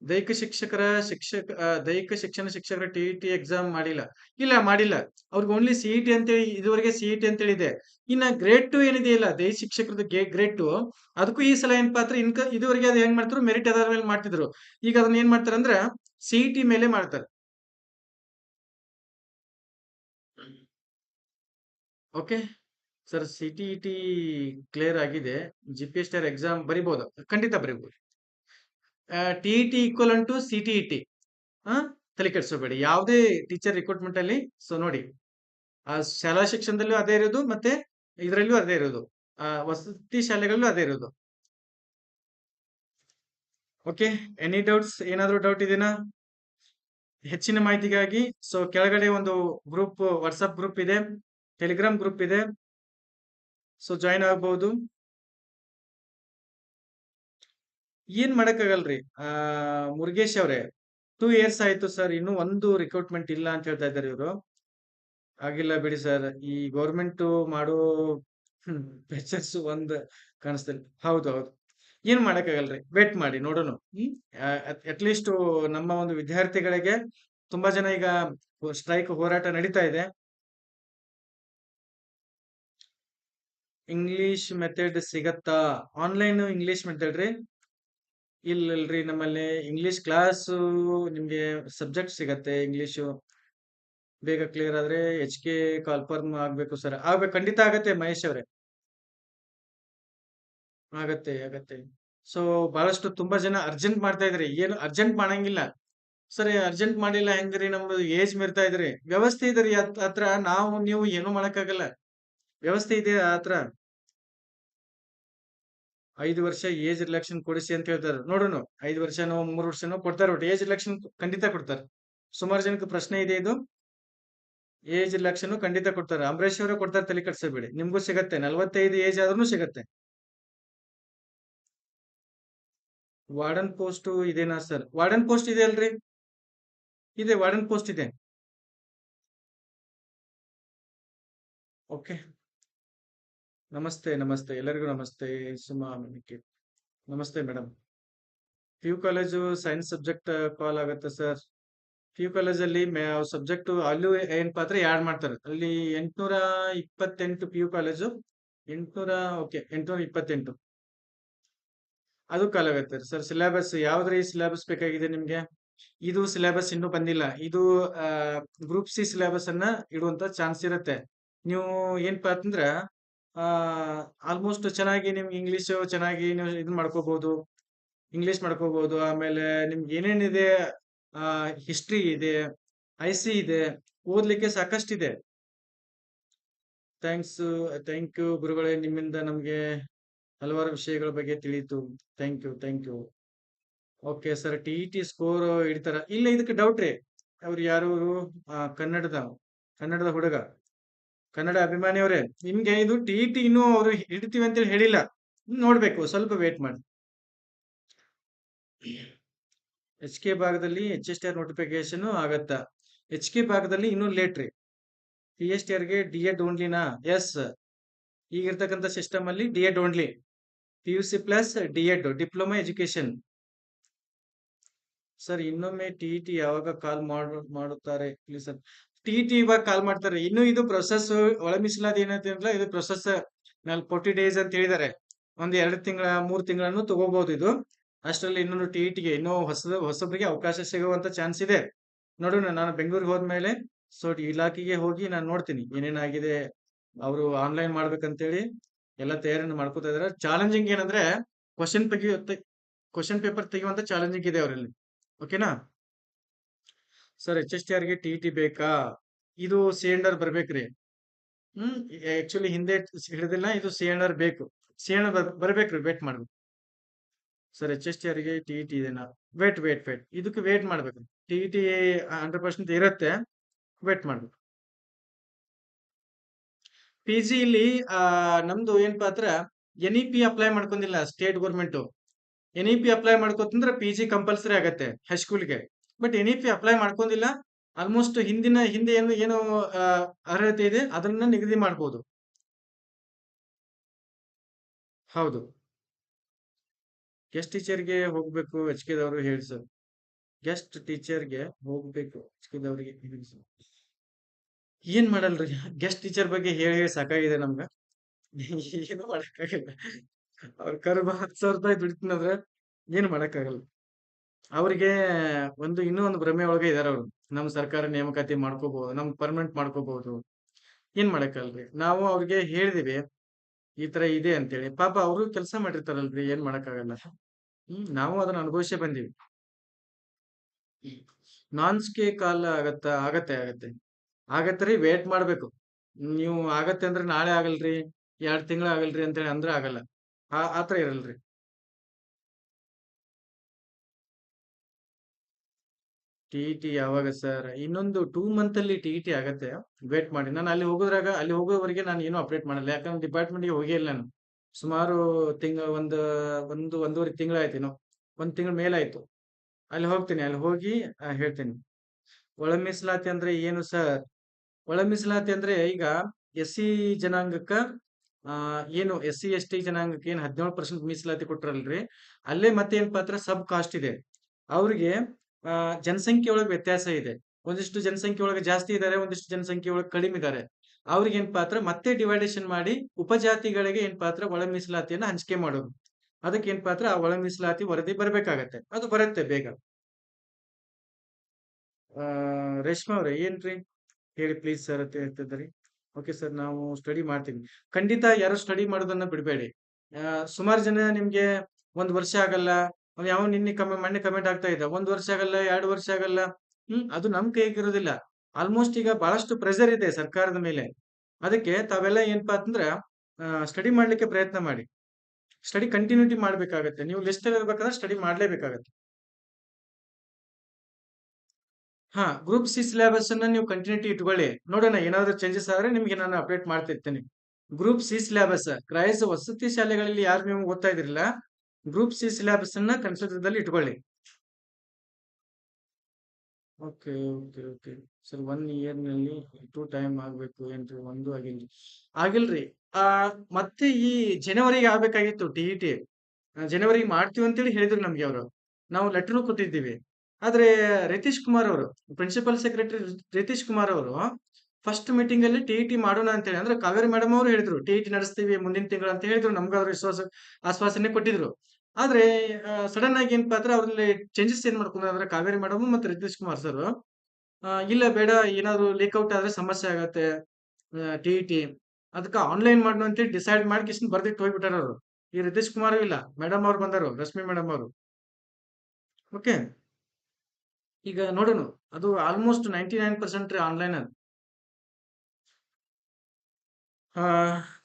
ದೈಹಿಕ ಶಿಕ್ಷಕರ ಶಿಕ್ಷಕ ದೈಹಿಕ ಶಿಕ್ಷಣ ಶಿಕ್ಷಕರ ಟಿ ಟಿ ಎಕ್ಸಾಮ್ ಮಾಡಿಲ್ಲ. ಇಲ್ಲ ಮಾಡಿಲ್ಲ. ಅವ್ರಿಗೆ ಓನ್ಲಿ ಸಿ ಟಿ ಅಂತೇಳಿ ಇದುವರೆಗೆ ಸಿ ಟಿ ಅಂತೇಳಿ ಇದೆ ಇನ್ನ ಗ್ರೇಡ್ ಟು ಏನಿದೆ ಇಲ್ಲ ದೈಹಿಕ ಶಿಕ್ಷಕರದ್ದು ಗ್ರೇಡ್ ಟು ಅದಕ್ಕೂ ಈ ಸಲ ಏನ್ ಪಾತ್ರ ಇನ್ಕ ಇದುವರೆಗೆ ಅದು ಹೆಂಗ್ ಮಾಡ್ತಾರೆ ಮೆರಿಟ್ ಆಧಾರ ಮೇಲೆ ಮಾಡ್ತಿದ್ರು. ಈಗ ಅದನ್ನ ಏನ್ ಮಾಡ್ತಾರೆ ಅಂದ್ರೆ ಸಿ ಟಿ ಮೇಲೆ ಮಾಡ್ತಾರೆ. Okay sir C T E T clear ಆಗಿದೆ. G P S T R exam ಬರಿಬಹುದು ಖಂಡಿತ ಬರಿಬಹುದು T E T equal and to C T E T ತಲೆ ಕೆಡಿಸೋಬೇಡಿ ಯಾವುದೇ ಟೀಚರ್ ರಿಕ್ರೂಟ್ಮೆಂಟ್ ಅಲ್ಲಿ ಸೊ ನೋಡಿ. ಆ, ಶಾಲಾ ಶಿಕ್ಷಣದಲ್ಲೂ ಅದೇ ಇರೋದು ಮತ್ತೆ ಇದರಲ್ಲೂ ಅದೇ ಇರೋದು. ವಸತಿ ಶಾಲೆಗಳಲ್ಲೂ ಅದೇ ಇರೋದು. ಓಕೆ ಎನಿ ಡೌಟ್ಸ್ ಏನಾದರೂ ಡೌಟ್ ಇದೆಯಾ ಹೆಚ್ಚಿನ ಮಾಹಿತಿಗಾಗಿ ಸೊ ಕೆಳಗಡೆ ಒಂದು ಗ್ರೂಪ್ ವಾಟ್ಸಪ್ ಗ್ರೂಪ್ ಇದೆ. ಟೆಲಿಗ್ರಾಮ್ ಗ್ರೂಪ್ ಇದೆ. ಸೊ ಜಾಯಿನ್ ಆಗ್ಬಹುದು ಏನ್ ಮಾಡಕ್ಕಾಗಲ್ರಿ? ಆ, ಮುರುಗೇಶ್ ಅವ್ರೆ ಟೂ ಇಯರ್ಸ್ ಆಯ್ತು ಸರ್ ಇನ್ನು ಒಂದು ರಿಕ್ರೂಟ್ಮೆಂಟ್ ಇಲ್ಲ ಅಂತ ಹೇಳ್ತಾ ಇದ್ದಾರೆ ಇವರು. ಆಗಿಲ್ಲ ಬಿಡಿ ಸರ್ ಈ ಗೌರ್ಮೆಂಟ್ ಮಾಡೋ ಬೆಚರ್ಸ್ ಒಂದ್ ಕಾಣಿಸ್ತಿಲ್ಲ ಹೌದು ಹೌದು. ಏನ್ ಮಾಡಕ್ಕಾಗಲ್ರಿ? ವೇಟ್ ಮಾಡಿ, ನೋಡೋಣ. ಅಟ್ಲೀಸ್ಟ್ ಅಟ್ ಲೀಸ್ಟ್ ನಮ್ಮ ಒಂದು ವಿದ್ಯಾರ್ಥಿಗಳಿಗೆ ತುಂಬಾ ಜನ ಈಗ ಸ್ಟ್ರೈಕ್ ಹೋರಾಟ ನಡೀತಾ ಇದೆ. ಇಂಗ್ಲಿಷ್ ಮೆಥಡ್ ಸಿಗತ್ತಾ? ಆನ್ಲೈನ್ ಇಂಗ್ಲಿಷ್ ಮೆಥಡ್ ರೀ? ಇಲ್ಲ ಇಲ್ರಿ ನಮ್ಮಲ್ಲಿ ಇಂಗ್ಲಿಷ್ ಕ್ಲಾಸ್ ನಿಮಗೆ ಸಬ್ಜೆಕ್ಟ್ ಸಿಗತ್ತೆ ಇಂಗ್ಲೀಷು ಬೇಗ ಕ್ಲಿಯರ್ ಆದ್ರೆ ಎಚ್ ಕೆ ಕಾಲ್ಫರ್ಮ್ ಆಗ್ಬೇಕು ಸರ್ ಆಗ್ಬೇಕು, ಖಂಡಿತ ಆಗತ್ತೆ ಮಹೇಶ್ ಅವರೇ. ಆಗತ್ತೆ ಆಗತ್ತೆ. ಸೊ ಬಹಳಷ್ಟು ತುಂಬಾ ಜನ ಅರ್ಜೆಂಟ್ ಮಾಡ್ತಾ ಇದ್ರಿ. ಏನು ಅರ್ಜೆಂಟ್ ಮಾಡಂಗಿಲ್ಲ. ಸರಿ ಅರ್ಜೆಂಟ್ ಮಾಡಿಲ್ಲ ಹೆಂಗ್ರಿ ನಮ್ದು? ಏಜ್ ಮೀರ್ತಾ ಇದ್ರಿ. ವ್ಯವಸ್ಥೆ ಇದ್ರಿ ಹತ್ರ. ನಾವು, ನೀವು ಏನು ಮಾಡಕ್ಕಾಗಲ್ಲ. ವ್ಯವಸ್ಥೆ ಇದೆ ಆತ್ರ ಐದು ವರ್ಷ ಏಜ್ ರಿಲೆಕ್ಷನ್ ಕೊಡಿಸಿ ಅಂತ ಹೇಳ್ತಾರೆ. ನೋಡೋಣ ಐದು ವರ್ಷನೋ, ಮೂರು ವರ್ಷನೋ ಕೊಡ್ತಾರೆ ಒಟ್ಟು. ಏಜ್ ರಿಲೆಕ್ಷನ್ ಖಂಡಿತ ಕೊಡ್ತಾರೆ. ಸುಮಾರು ಜನಕ್ಕೆ ಪ್ರಶ್ನೆ ಇದೆ ಇದು. ಏಜ್ ರಿಲೆಕ್ಷನ್ ಖಂಡಿತ ಕೊಡ್ತಾರೆ. ಅಂಬರೀಶ್ ಅವರೇ ಕೊಡ್ತಾರೆ ತಲೆ ಕಟ್ಸಬೇಡಿ ನಿಮ್ಗೂ ಸಿಗತ್ತೆ. ನಲ್ವತ್ತೈದು ಏಜ್ ಆದ್ರೂ ಸಿಗತ್ತೆ. ವಾರ್ಡನ್ ಪೋಸ್ಟ್ ಇದೇನಾ ಸರ್? ವಾರ್ಡನ್ ಪೋಸ್ಟ್ ಇದೆ ಅಲ್ರಿ? ಇದೆ ವಾರ್ಡನ್ ಪೋಸ್ಟ್ ಇದೆ. ಓಕೆ ನಮಸ್ತೆ ನಮಸ್ತೆ. ಎಲ್ಲರಿಗೂ ನಮಸ್ತೆ. ಸುಮಾ ಮಿಕ್ಕಿ. ನಮಸ್ತೆ madam P U college science subject call ಆಗುತ್ತೆ ಸರ್ ಪಿ ಯು ಕಾಲೇಜಲ್ಲಿ ಸಬ್ಜೆಕ್ಟ್ ಅಲ್ಲೂ ಏನ್ ಪಾತ್ರ ಆಡ್ ಮಾಡ್ತಾರೆ. ಅಲ್ಲಿ ಎಂಟುನೂರ ಇಪ್ಪತ್ತೆಂಟು ಪಿ ಯು ಕಾಲೇಜು ಎಂಟುನೂರ ಓಕೆ ಎಂಟುನೂರ ಇಪ್ಪತ್ತೆಂಟು. ಅದು ಕಾಲ್ ಆಗುತ್ತೆ ಸರ್ ಸಿಲೆಬಸ್ ಈ ಸಿಲೆಬಸ್ ಬೇಕಾಗಿದೆ ನಿಮ್ಗೆ? ಇದು ಸಿಲೆಬಸ್ ಇನ್ನೂ ಬಂದಿಲ್ಲ. ಇದು ಗ್ರೂಪ್ ಸಿ ಸಿಲೆಬಸ್ ಅನ್ನ ಇಡುವಂತ ಚಾನ್ಸ್ ಇರುತ್ತೆ. ನೀವು ಏನಪ್ಪಾ ಅಂತಂದ್ರ ಆಲ್ಮೋಸ್ಟ್ ಚೆನ್ನಾಗಿ ನಿಮ್ಗೆ ಇಂಗ್ಲಿಷ್ ಚೆನ್ನಾಗಿ ನೀವು ಇದನ್ನ ಮಾಡ್ಕೋಬಹುದು ಇಂಗ್ಲಿಷ್ ಮಾಡ್ಕೋಬಹುದು ಆಮೇಲೆ ನಿಮ್ಗೆ ಏನೇನಿದೆ ಹಿಸ್ಟ್ರಿ ಇದೆ ಐ ಸಿ ಇದೆ, ಓದ್ಲಿಕ್ಕೆ ಸಾಕಷ್ಟಿದೆ. ಥ್ಯಾಂಕ್ಸ್ ಥ್ಯಾಂಕ್ ಯು ಗುರುಗಳೇ, ನಿಮ್ಮಿಂದ ನಮ್ಗೆ ಹಲವಾರು ವಿಷಯಗಳ ಬಗ್ಗೆ ತಿಳಿಯಿತು. Thank you thank you okay sir T E T score ಹಿಡಿತಾರ? ಇಲ್ಲ, ಇದಕ್ಕೆ ಡೌಟ್ ರೀ. ಅವ್ರು ಯಾರು ಕನ್ನಡದ ಕನ್ನಡದ ಹುಡುಗ. ಕನ್ನಡ ಅಭಿಮಾನಿಯವರೇ, ನಿಮ್ಗೆ ಇದು ಟಿ ಟಿ ಇನ್ನೂ ಅವರು ಹಿಡಿತೀವಿ ಅಂತೇಳಿ ಹೇಳಿಲ್ಲ. ನೋಡ್ಬೇಕು, ಸ್ವಲ್ಪ ವೇಟ್ ಮಾಡಿ. ಎಚ್ ಕೆ ಭಾಗದಲ್ಲಿ H S T R notification ಆಗತ್ತಾ. ಎಚ್ ಕೆ ಭಾಗದಲ್ಲಿ ಇನ್ನೂ ಲೇಟ್ ರೀ. ಪಿ ಎಸ್ ಟಿ ಆರ್ಗೆ ಡಿ ಎಡ್ ಓನ್ಲಿನಾ ಎಸ್ ಈಗಿರ್ತಕ್ಕಂಥ ಸಿಸ್ಟಮ್ ಅಲ್ಲಿ D Ed only P U C plus D Ed diploma education sir ಇನ್ನೊಮ್ಮೆ ಟಿ ಟಿ ಯಾವಾಗ ಕಾಲ್ ಮಾಡು, ಮಾಡುತ್ತಾರೆ ಪ್ಲೀಸ್ ಸರ್ ಟಿ ಟಿ ಇವಾಗ ಕಾಲ್ ಮಾಡ್ತಾರೆ. ಇನ್ನು ಇದು ಪ್ರೊಸೆಸ್ ಒಳ ಏನಂತಂದ್ರೆ ಇದು ಪ್ರೊಸೆಸ್ನಲ್ಲಿ ಫೋರ್ಟಿ ಡೇಸ್ ಅಂತ ಹೇಳಿದ್ದಾರೆ. ಒಂದ್ ಎರಡು ತಿಂಗಳ, ಮೂರು ತಿಂಗಳನ್ನು ತಗೋಬಹುದು ಇದು. ಅಷ್ಟರಲ್ಲಿ ಇನ್ನೊಂದು ಟಿ ಟಿಗೆ ಇನ್ನೂ ಹೊಸ, ಹೊಸಬರಿಗೆ ಅವಕಾಶ ಸಿಗುವಂತ ಚಾನ್ಸ್ ಇದೆ. ನೋಡೋಣ, ನಾನು ಬೆಂಗಳೂರಿಗೆ ಹೋದ್ಮೇಲೆ ಸೊ ಇಲಾಖೆಗೆ ಹೋಗಿ ನಾನು ನೋಡ್ತೀನಿ ಏನೇನಾಗಿದೆ. ಅವರು ಆನ್ಲೈನ್ ಮಾಡ್ಬೇಕಂತೇಳಿ ಎಲ್ಲ ತಯಾರಿಯನ್ನು ಮಾಡ್ಕೋತಾ ಇದಾರೆ ಚಾಲೆಂಜಿಂಗ್ ಏನಂದ್ರೆ ಕ್ವಶನ್ ತೆಗಿಯುತ್ತೆ ಕ್ವಶನ್ ಪೇಪರ್ ತೆಗೆಯುವಂತ ಚಾಲೆಂಜಿಂಗ್ ಇದೆ ಅವರಲ್ಲಿ. ಓಕೆನಾ ಸರ್, ಎಚ್ ಎಸ್ ಟಿ ಆರ್ಗೆ ಟಿ ಟಿ ಬೇಕಾ? ಇದು ಸಿ ಎಂಡರ್ ಬರ್ಬೇಕ್ರಿ. ಹ್ಮ್ ಆಕ್ಚುಲಿ ಹಿಂದೆ ಹಿಡಿದಿಲ್ಲ, ಇದು ಸಿ ಎಂಡರ್ ಬೇಕು. ಸಿ ಎಂಡರ್ ಬರ್ಬೇಕ್ರಿ, ವೇಟ್ ಮಾಡ್ಬೇಕು. ಸರ್, ಎಚ್ ಎಸ್ ಟಿ ಆರ್ಗೆ ಟಿ ಟಿ ಇದೆನಾ ವೇಟ್ ವೇಟ್ ವೇಟ್, ಇದಕ್ಕೆ ವೇಟ್ ಮಾಡ್ಬೇಕು. ಟಿ ಟಿ ಹಂಡ್ರೆಡ್ ಪರ್ಸೆಂಟ್ ಇರುತ್ತೆ, ವೇಟ್ ಮಾಡ್ಬೇಕು. ಪಿ ಜಿ ಇಲ್ಲಿ ನಮ್ದು ಏನಪ್ಪಾ ಅಂದ್ರ ಎನ್ ಇ ಪಿ ಅಪ್ಲೈ ಮಾಡ್ಕೊಂಡಿಲ್ಲ, state government. N E P apply ಮಾಡ್ಕೋತಂದ್ರೆ P G compulsory ಆಗತ್ತೆ, ಹೈಸ್ಕೂಲ್ಗೆ. ಬಟ್ ಎನ್ ಪಿ ಅಪ್ಲೈ ಮಾಡ್ಕೊಂಡಿಲ್ಲ. ಆಲ್ಮೋಸ್ಟ್ ಹಿಂದಿನ, ಹಿಂದೆ ಏನು ಏನು ಅರ್ಹತೆ ಇದೆ, ಅದನ್ನ ನಿಗದಿ ಮಾಡ್ಬೋದು. ಹೌದು. ಗೆಸ್ಟ್ ಟೀಚರ್ಗೆ ಹೋಗ್ಬೇಕು ಎಚ್ ಕೆ ದವರು ಹೇಳಿ ಸರ್ ಗೆಸ್ಟ್ ಟೀಚರ್ಗೆ ಹೋಗ್ಬೇಕು ಎಚ್ ಕೆ ದವರಿಗೆ ಹೇಳಿ ಸರ್ ಏನ್ ಮಾಡಲ್ರಿ? ಗೆಸ್ಟ್ ಟೀಚರ್ ಬಗ್ಗೆ ಹೇಳಿ ಹೇಳಿ ಸಾಕಾಗಿದೆ ನಮ್ಗ. ಏನು ಮಾಡಕ್ಕಾಗಲ್ಲ. ಅವ್ರ ಕರ್ಬ ಹತ್ತು ಸಾವಿರ ರೂಪಾಯಿ ದುಡಿತೀನಂದ್ರೆ ಏನು ಮಾಡಕ್ಕಾಗಲ್ಲ. ಅವ್ರಿಗೆ ಒಂದು ಇನ್ನೂ ಒಂದು ಭ್ರಮೆ ಒಳಗೆ ಇದಾರೆ ಅವ್ರು. ನಮ್ ಸರ್ಕಾರ ನೇಮಕಾತಿ ಮಾಡ್ಕೋಬಹುದು, ನಮ್ ಪರ್ಮನೆಂಟ್ ಮಾಡ್ಕೋಬಹುದು. ಏನ್ ಮಾಡಕ್ಕಲ್ರಿ? ನಾವು ಅವ್ರಿಗೆ ಹೇಳಿದಿವಿ, ಈ ತರ ಇದೆ ಅಂತೇಳಿ. ಪಾಪ ಅವರು ಕೆಲಸ ಮಾಡಿರ್ತಾರಲ್ರಿ, ಏನ್ ಮಾಡಕ್ಕಾಗಲ್ಲ. ಹ್ಮ್, ನಾವು ಅದನ್ನ ಅನುಭವಿಸೇ ಬಂದಿವಿ. ಸ್ಕೇ ಕಾಲ ಆಗತ್ತ, ಆಗತ್ತೆ ಆಗತ್ತೆ. ಆಗತ್ತೆ ವೇಟ್ ಮಾಡ್ಬೇಕು. ನೀವು ಆಗತ್ತೆ ಅಂದ್ರೆ ನಾಳೆ ಆಗಲ್ರಿ, ಎರಡ್ ತಿಂಗಳ ಆಗಲ್ರಿ ಅಂತೇಳಿ ಅಂದ್ರೆ ಆಗಲ್ಲ. ಆ ಆತರ ಇರಲ್ರಿ. ಟಿ ಟಿ ಯಾವಾಗ ಸರ್? ಇನ್ನೊಂದು ಟೂ ಮಂತ್ ಅಲ್ಲಿ ಟಿ ಟಿ ಆಗತ್ತೆ. ವೇಟ್ ಮಾಡಿ. ನಾನು ಅಲ್ಲಿ ಹೋಗೋದ್ರಾಗ, ಅಲ್ಲಿ ಹೋಗೋವರೆಗೆ ನಾನು ಏನು ಅಪ್ಡೇಟ್ ಮಾಡಲ್ಲ. ಯಾಕಂದ್ರೆ ಡಿಪಾರ್ಟ್ಮೆಂಟ್ಗೆ ಹೋಗೇ ಇಲ್ಲ ನಾನು. ಸುಮಾರು ತಿಂಗಳ ಒಂದು ಒಂದು, ಒಂದೂವರೆ ತಿಂಗಳಾಯ್ತೇನೋ ಒಂದ್ ತಿಂಗಳ ಮೇಲಾಯ್ತು ಅಲ್ಲಿ ಹೋಗ್ತೀನಿ, ಅಲ್ಲಿ ಹೋಗಿ ಹೇಳ್ತೀನಿ. ಒಳ ಮೀಸಲಾತಿ ಅಂದ್ರೆ ಏನು ಸರ್? ಒಳ ಮೀಸಲಾತಿ ಅಂದ್ರೆ ಈಗ ಎಸ್ ಸಿ ಜನಾಂಗಕ್ಕ ಏನು ಎಸ್ ಸಿ ಎಸ್ ಟಿ ಜನಾಂಗಕ್ಕೆ ಏನು ಹದಿನೇಳು ಪರ್ಸೆಂಟ್ ಮೀಸಲಾತಿ ಕೊಟ್ಟರಲ್ರಿ ಅಲ್ಲೇ ಮತ್ತೆ ಏನ್ ಪಾತ್ರ? ಸಬ್ ಕಾಸ್ಟ್ ಇದೆ. ಅವ್ರಿಗೆ ಜನಸಂಖ್ಯೆ ಒಳಗೆ ವ್ಯತ್ಯಾಸ ಇದೆ. ಒಂದಿಷ್ಟು ಜನಸಂಖ್ಯೆ ಒಳಗೆ ಜಾಸ್ತಿ ಇದ್ದಾರೆ ಒಂದಿಷ್ಟು ಜನಸಂಖ್ಯೆ ಒಳಗೆ ಕಡಿಮೆ ಇದ್ದಾರೆ ಅವ್ರಿಗೆ ಏನ್ ಪಾತ್ರ? ಮತ್ತೆ ಡಿವೈಡೇಷನ್ ಮಾಡಿ ಉಪಜಾತಿಗಳಿಗೆ ಏನ್ ಪಾತ್ರ? ಒಳ ಮೀಸಲಾತಿಯನ್ನ ಹಂಚಿಕೆ ಮಾಡೋದು. ಅದಕ್ಕೆ ಏನ್ ಪಾತ್ರ? ಆ ಒಳ ಮೀಸಲಾತಿ ವರದಿ ಬರ್ಬೇಕಾಗತ್ತೆ. ಅದು ಬರುತ್ತೆ ಬೇಗ. ಆ, ರೇಷ್ಮಾ ಅವ್ರೆ, ಏನ್ರಿ? ಹೇಳಿ ಪ್ಲೀಸ್ ಸರ್ ಅಂತ ಹೇಳ್ತಿದ್ದಾರೆ. ಓಕೆ ಸರ್ ನಾವು ಸ್ಟಡಿ ಮಾಡ್ತೀವಿ. ಖಂಡಿತ ಯಾರು ಸ್ಟಡಿ ಮಾಡೋದನ್ನ ಬಿಡಬೇಡಿ. ಸುಮಾರು ಜನ ನಿಮ್ಗೆ ಒಂದ್ ವರ್ಷ ಆಗಲ್ಲ ಅವ್ ಯಾವ ನಿನ್ನೆ ಕಮ್ಮಿ ಮೊನ್ನೆ ಕಮೆಂಟ್ ಆಗ್ತಾ ಇದೆ. ಒಂದ್ ವರ್ಷ ಆಗಲ್ಲ, ಎರಡು ವರ್ಷ ಆಗಲ್ಲ. ಹ್ಮ್, ಅದು ನಮ್ ಕೈಗಿರೋದಿಲ್ಲ ಆಲ್ಮೋಸ್ಟ್ ಈಗ ಬಹಳಷ್ಟು ಪ್ರೆಷರ್ ಇದೆ ಸರ್ಕಾರದ ಮೇಲೆ. ಅದಕ್ಕೆ ತಾವೆಲ್ಲ ಏನಪ್ಪಾ ಅಂದ್ರೆ ಸ್ಟಡಿ ಮಾಡ್ಲಿಕ್ಕೆ ಪ್ರಯತ್ನ ಮಾಡಿ. ಸ್ಟಡಿ ಕಂಟಿನ್ಯೂಟಿ ಮಾಡ್ಬೇಕಾಗತ್ತೆ. ನೀವು ಲಿಸ್ಟ್ ಇರ್ಬೇಕಾದ್ರೆ ಸ್ಟಡಿ ಮಾಡ್ಲೇಬೇಕಾಗತ್ತೆ. ಹಾ ಗ್ರೂಪ್ ಸಿ ಸಿಲೆಬಸ್ ಅನ್ನ ನೀವು ಕಂಟಿನ್ಯೂಟಿ ಇಟ್ಕೊಳ್ಳಿ. ನೋಡೋಣ, ಏನಾದ್ರು ಚೇಂಜಸ್ ಆದ್ರೆ ನಿಮ್ಗೆ ನಾನು ಅಪ್ಡೇಟ್ ಮಾಡ್ತಿರ್ತೇನೆ. ಗ್ರೂಪ್ ಸಿ ಸಿಲೆಬಸ್ ಕ್ರೈಸ್ ವಸತಿ ಶಾಲೆಗಳಲ್ಲಿ ಯಾರು ನೀವು ಓದ್ತಾ ಇದ್ರಿಲ್ಲ? ಗ್ರೂಪ್ ಸಿ ಸಿಲೆಬಸ್ ಅನ್ನ ಕನ್ಸಿಡರ್ದಲ್ಲಿ ಇಟ್ಕೊಳ್ಳಿ. Okay okay okay. Sir one ಇಯರ್ನಲ್ಲಿ two time ಆಗ್ಬೇಕು ಏನ್ರಿ ಒಂದು ಆಗಿಲ್ರಿ ಆಗಿಲ್ರಿ. ಆ, ಮತ್ತೆ ಈ ಜನವರಿಗೆ ಆಗ್ಬೇಕಾಗಿತ್ತು ಟಿ ಇ ಟಿ ಜನವರಿಗೆ ಮಾಡ್ತೀವಿ ಅಂತೇಳಿ ಹೇಳಿದ್ರು ನಮ್ಗೆ ಅವರು. ನಾವು ಲೆಟರ್ ಕೊಟ್ಟಿದ್ದೀವಿ. ಆದ್ರೆ ರಿತೀಶ್ ಕುಮಾರ್ ಅವರು ಪ್ರಿನ್ಸಿಪಲ್ ಸೆಕ್ರೆಟರಿ ರಿತೀಶ್ ಕುಮಾರ್ ಅವರು ಫಸ್ಟ್ ಮೀಟಿಂಗ್ ಅಲ್ಲಿ ಟಿ ಟಿ ಮಾಡೋಣ ಅಂತ ಹೇಳಿ ಅಂದ್ರೆ ಕಾವೇರಿ ಮೇಡಮ್ ಅವರು ಹೇಳಿದ್ರು. ಟಿ ಟಿ ನಡೆಸ್ತೀವಿ ಮುಂದಿನ ತಿಂಗಳು ಅಂತ ಹೇಳಿದ್ರು. ನಮ್ಗೆ ಅವ್ರ ವಿಶ್ವಾಸ, ಆಶ್ವಾಸನೆ ಕೊಟ್ಟಿದ್ರು. ಆದ್ರೆ ಸಡನ್ ಆಗಿ ಏನಪ್ಪಾ ಅಂದ್ರೆ ಅವ್ರಲ್ಲಿ ಚೇಂಜಸ್ ಏನ್ ಮಾಡ್ಕೊಂಡ್ರೆ ಅಂದ್ರೆ ಕಾವೇರಿ ಮೇಡಮ್ ಮತ್ತೆ ರಿತೀಶ್ ಕುಮಾರ್ ಸರ್ ಇಲ್ಲ ಬೇಡ, ಏನಾದ್ರು ಲೀಕ್ಔಟ್ ಆದ್ರೆ ಸಮಸ್ಯೆ ಆಗತ್ತೆ. ಟಿ ಟಿ ಅದಕ್ಕೆ ಆನ್ಲೈನ್ ಮಾಡೋಣ ಅಂತ ಡಿಸೈಡ್ ಮಾಡಿ ಕಿಶನ್ ಬರ್ದಿಟ್ಟು ಹೋಗ್ಬಿಟ್ಟಾರ ಅವರು. ಈ ರಿತೀಶ್ ಕುಮಾರ್ ಇಲ್ಲ ಮೇಡಮ್ ಅವ್ರು ಬಂದರು, ರಶ್ಮಿ ಮೇಡಮ್ ಅವರು. ಓಕೆ ಈಗ ನೋಡೋಣ, ಅದು almost ninety nine percent online ಅದು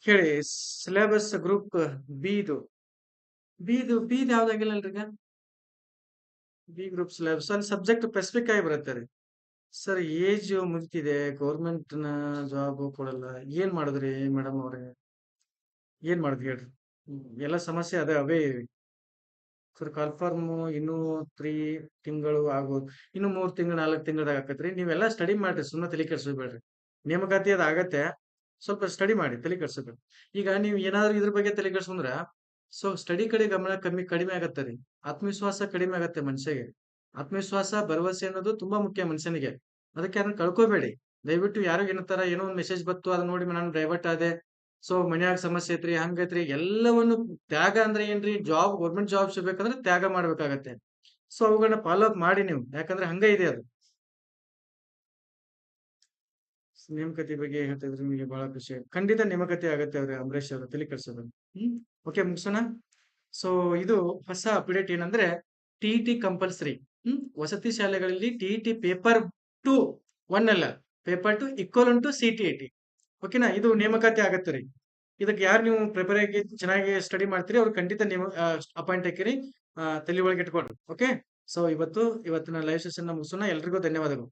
ಹೇಳಿ ಸಿಲೆಬಸ್ ಗ್ರೂಪ್ ಬಿ ಇದು. ಬಿ ಇದು ಬಿ ಇದು ಯಾವ್ದಾಗಿಲ್ಲ ಈಗ ಬಿ ಗ್ರೂಪ್ ಸಿಲೆಬಸ್ ಅಲ್ಲಿ ಸಬ್ಜೆಕ್ಟ್ ಸ್ಪೆಸಿಫಿಕ್ ಆಗಿ ಬರುತ್ತೆ ರೀ ಸರ್ ಏಜ್ ಮುಗ್ತಿದೆ ಗೌರ್ಮೆಂಟ್‌ನ ಜಾಬ್ ಕೊಡಲ್ಲ. ಏನ್ ಮಾಡಿದ್ರಿ ಮೇಡಮ್ ಅವ್ರೆ? ಏನ್ ಮಾಡಿದ್ವಿ ಹೇಳ್ರಿ? ಎಲ್ಲ ಸಮಸ್ಯೆ ಅದೇ, ಅವೇ ಇವೆ. ಸರ್ ಕನ್ಫರ್ಮ್ ಇನ್ನೂ ತ್ರೀ ತಿಂಗಳು ಆಗೋ, ಇನ್ನು ಮೂರ್ ತಿಂಗಳು 4 ತಿಂಗಳ್ದಾಗ ಆಕತ್ರಿ. ನೀವೆಲ್ಲ ಸ್ಟಡಿ ಮಾಡ್ರಿ ಸುಮ್ಮನೆ ತಲೆ ಕೆಡ್ಸಬೇಡ್ರಿ ನೇಮಕಾತಿ ಅದ್ ಆಗತ್ತೆ. ಸ್ವಲ್ಪ ಸ್ಟಡಿ ಮಾಡಿ, ತಲೆ ಕೆಡ್ಸ್ಕೊಬೇಡ್ರಿ. ಈಗ ನೀವು ಏನಾದ್ರು ಇದ್ರ ಬಗ್ಗೆ ತಲಿ ಕೆಡ್ಸ್ಕೊಂಡ್ರ ಸೊ ಸ್ಟಡಿ ಕಡೆ ಗಮನ ಕಮ್ಮಿ ಕಡಿಮೆ ಆಗತ್ತೆ ರೀ. ಆತ್ಮವಿಶ್ವಾಸ ಕಡಿಮೆ ಆಗತ್ತೆ ಮನುಷ್ಯಗೆ. ಆತ್ಮವಿಶ್ವಾಸ, ಭರವಸೆ ಅನ್ನೋದು ತುಂಬಾ ಮುಖ್ಯ ಮನುಷ್ಯನಿಗೆ. ಅದಕ್ಕೆ ಅದನ್ನ ಕಳ್ಕೋಬೇಡಿ. ದಯವಿಟ್ಟು ಯಾರೋ ತರ ಏನೋ ಒಂದು ಮೆಸೇಜ್ ಬಂತು ಅದನ್ನ ನೋಡಿ ನಾನು ಡೈವರ್ಟ್ ಆದೆ. ಸೊ ಮನ್ಯಾಗ ಸಮಸ್ಯೆ ಐತ್ರಿ, ಹಂಗೈತ್ರಿ ಎಲ್ಲವನ್ನು ತ್ಯಾಗ ಅಂದ್ರೆ ಏನ್ರಿ? ಜಾಬ್ ಗೌರ್ಮೆಂಟ್ ಜಾಬ್ ಸಿಗ್ಬೇಕಂದ್ರೆ ತ್ಯಾಗ ಮಾಡ್ಬೇಕಾಗತ್ತೆ. ಸೊ ಅವುಗಳನ್ನ ಫಾಲೋ ಅಪ್ ಮಾಡಿ ನೀವು. ಯಾಕಂದ್ರೆ ಹಂಗ ಇದೆ ಅದು. ನೇಮಕಾತಿ ಬಗ್ಗೆ ಹೇಳ್ತಾ ಇದ್ರೆ ನಿಮಗೆ ಬಹಳ ಖುಷಿ ಖಂಡಿತ ನೇಮಕತಿ ಆಗತ್ತೆ ಅವ್ರೆ ಅಂಬರೀಶ್ ಅವರು ತಿಳಿ ಕಳ್ಸೋದು ಹ್ಮ್. ಓಕೆ ಮುಗಿಸೋಣ ಸೊ ಇದು ಹೊಸ ಅಪ್ಡೇಟ್ ಏನಂದ್ರೆ ಟಿಇಟಿ ಕಂಪಲ್ಸರಿ. ಹ್ಮ್. ವಸತಿ ಶಾಲೆಗಳಲ್ಲಿ ಟಿಇಟಿ ಪೇಪರ್ 2 1 ಅಲ್ಲ. Paper two equal to C T T ಓಕೆನಾ? ಇದು ನೇಮಕಾತಿ ಆಗತ್ತೆ ರೀ. ಇದಕ್ಕೆ ಯಾರು ನೀವು ಪ್ರಿಪೇರ್ ಆಗಿ ಚೆನ್ನಾಗಿ ಸ್ಟಡಿ ಮಾಡ್ತೀರಿ, ಅವ್ರು ಖಂಡಿತ ನೇಮ ಅಪಾಯಿಂಟ್ ಹಾಕಿರಿ ತಲೆ ತಲಿ ಒಳಗೆ ಇಟ್ಕೊಳ್ರಿ. ಓಕೆ? ಸೊ ಇವತ್ತು, ಇವತ್ತಿನ ಲೈವ್ ಸೆಷನ್ ಮುಗಿಸೋಣ. ಎಲ್ರಿಗೂ ಧನ್ಯವಾದಗಳು.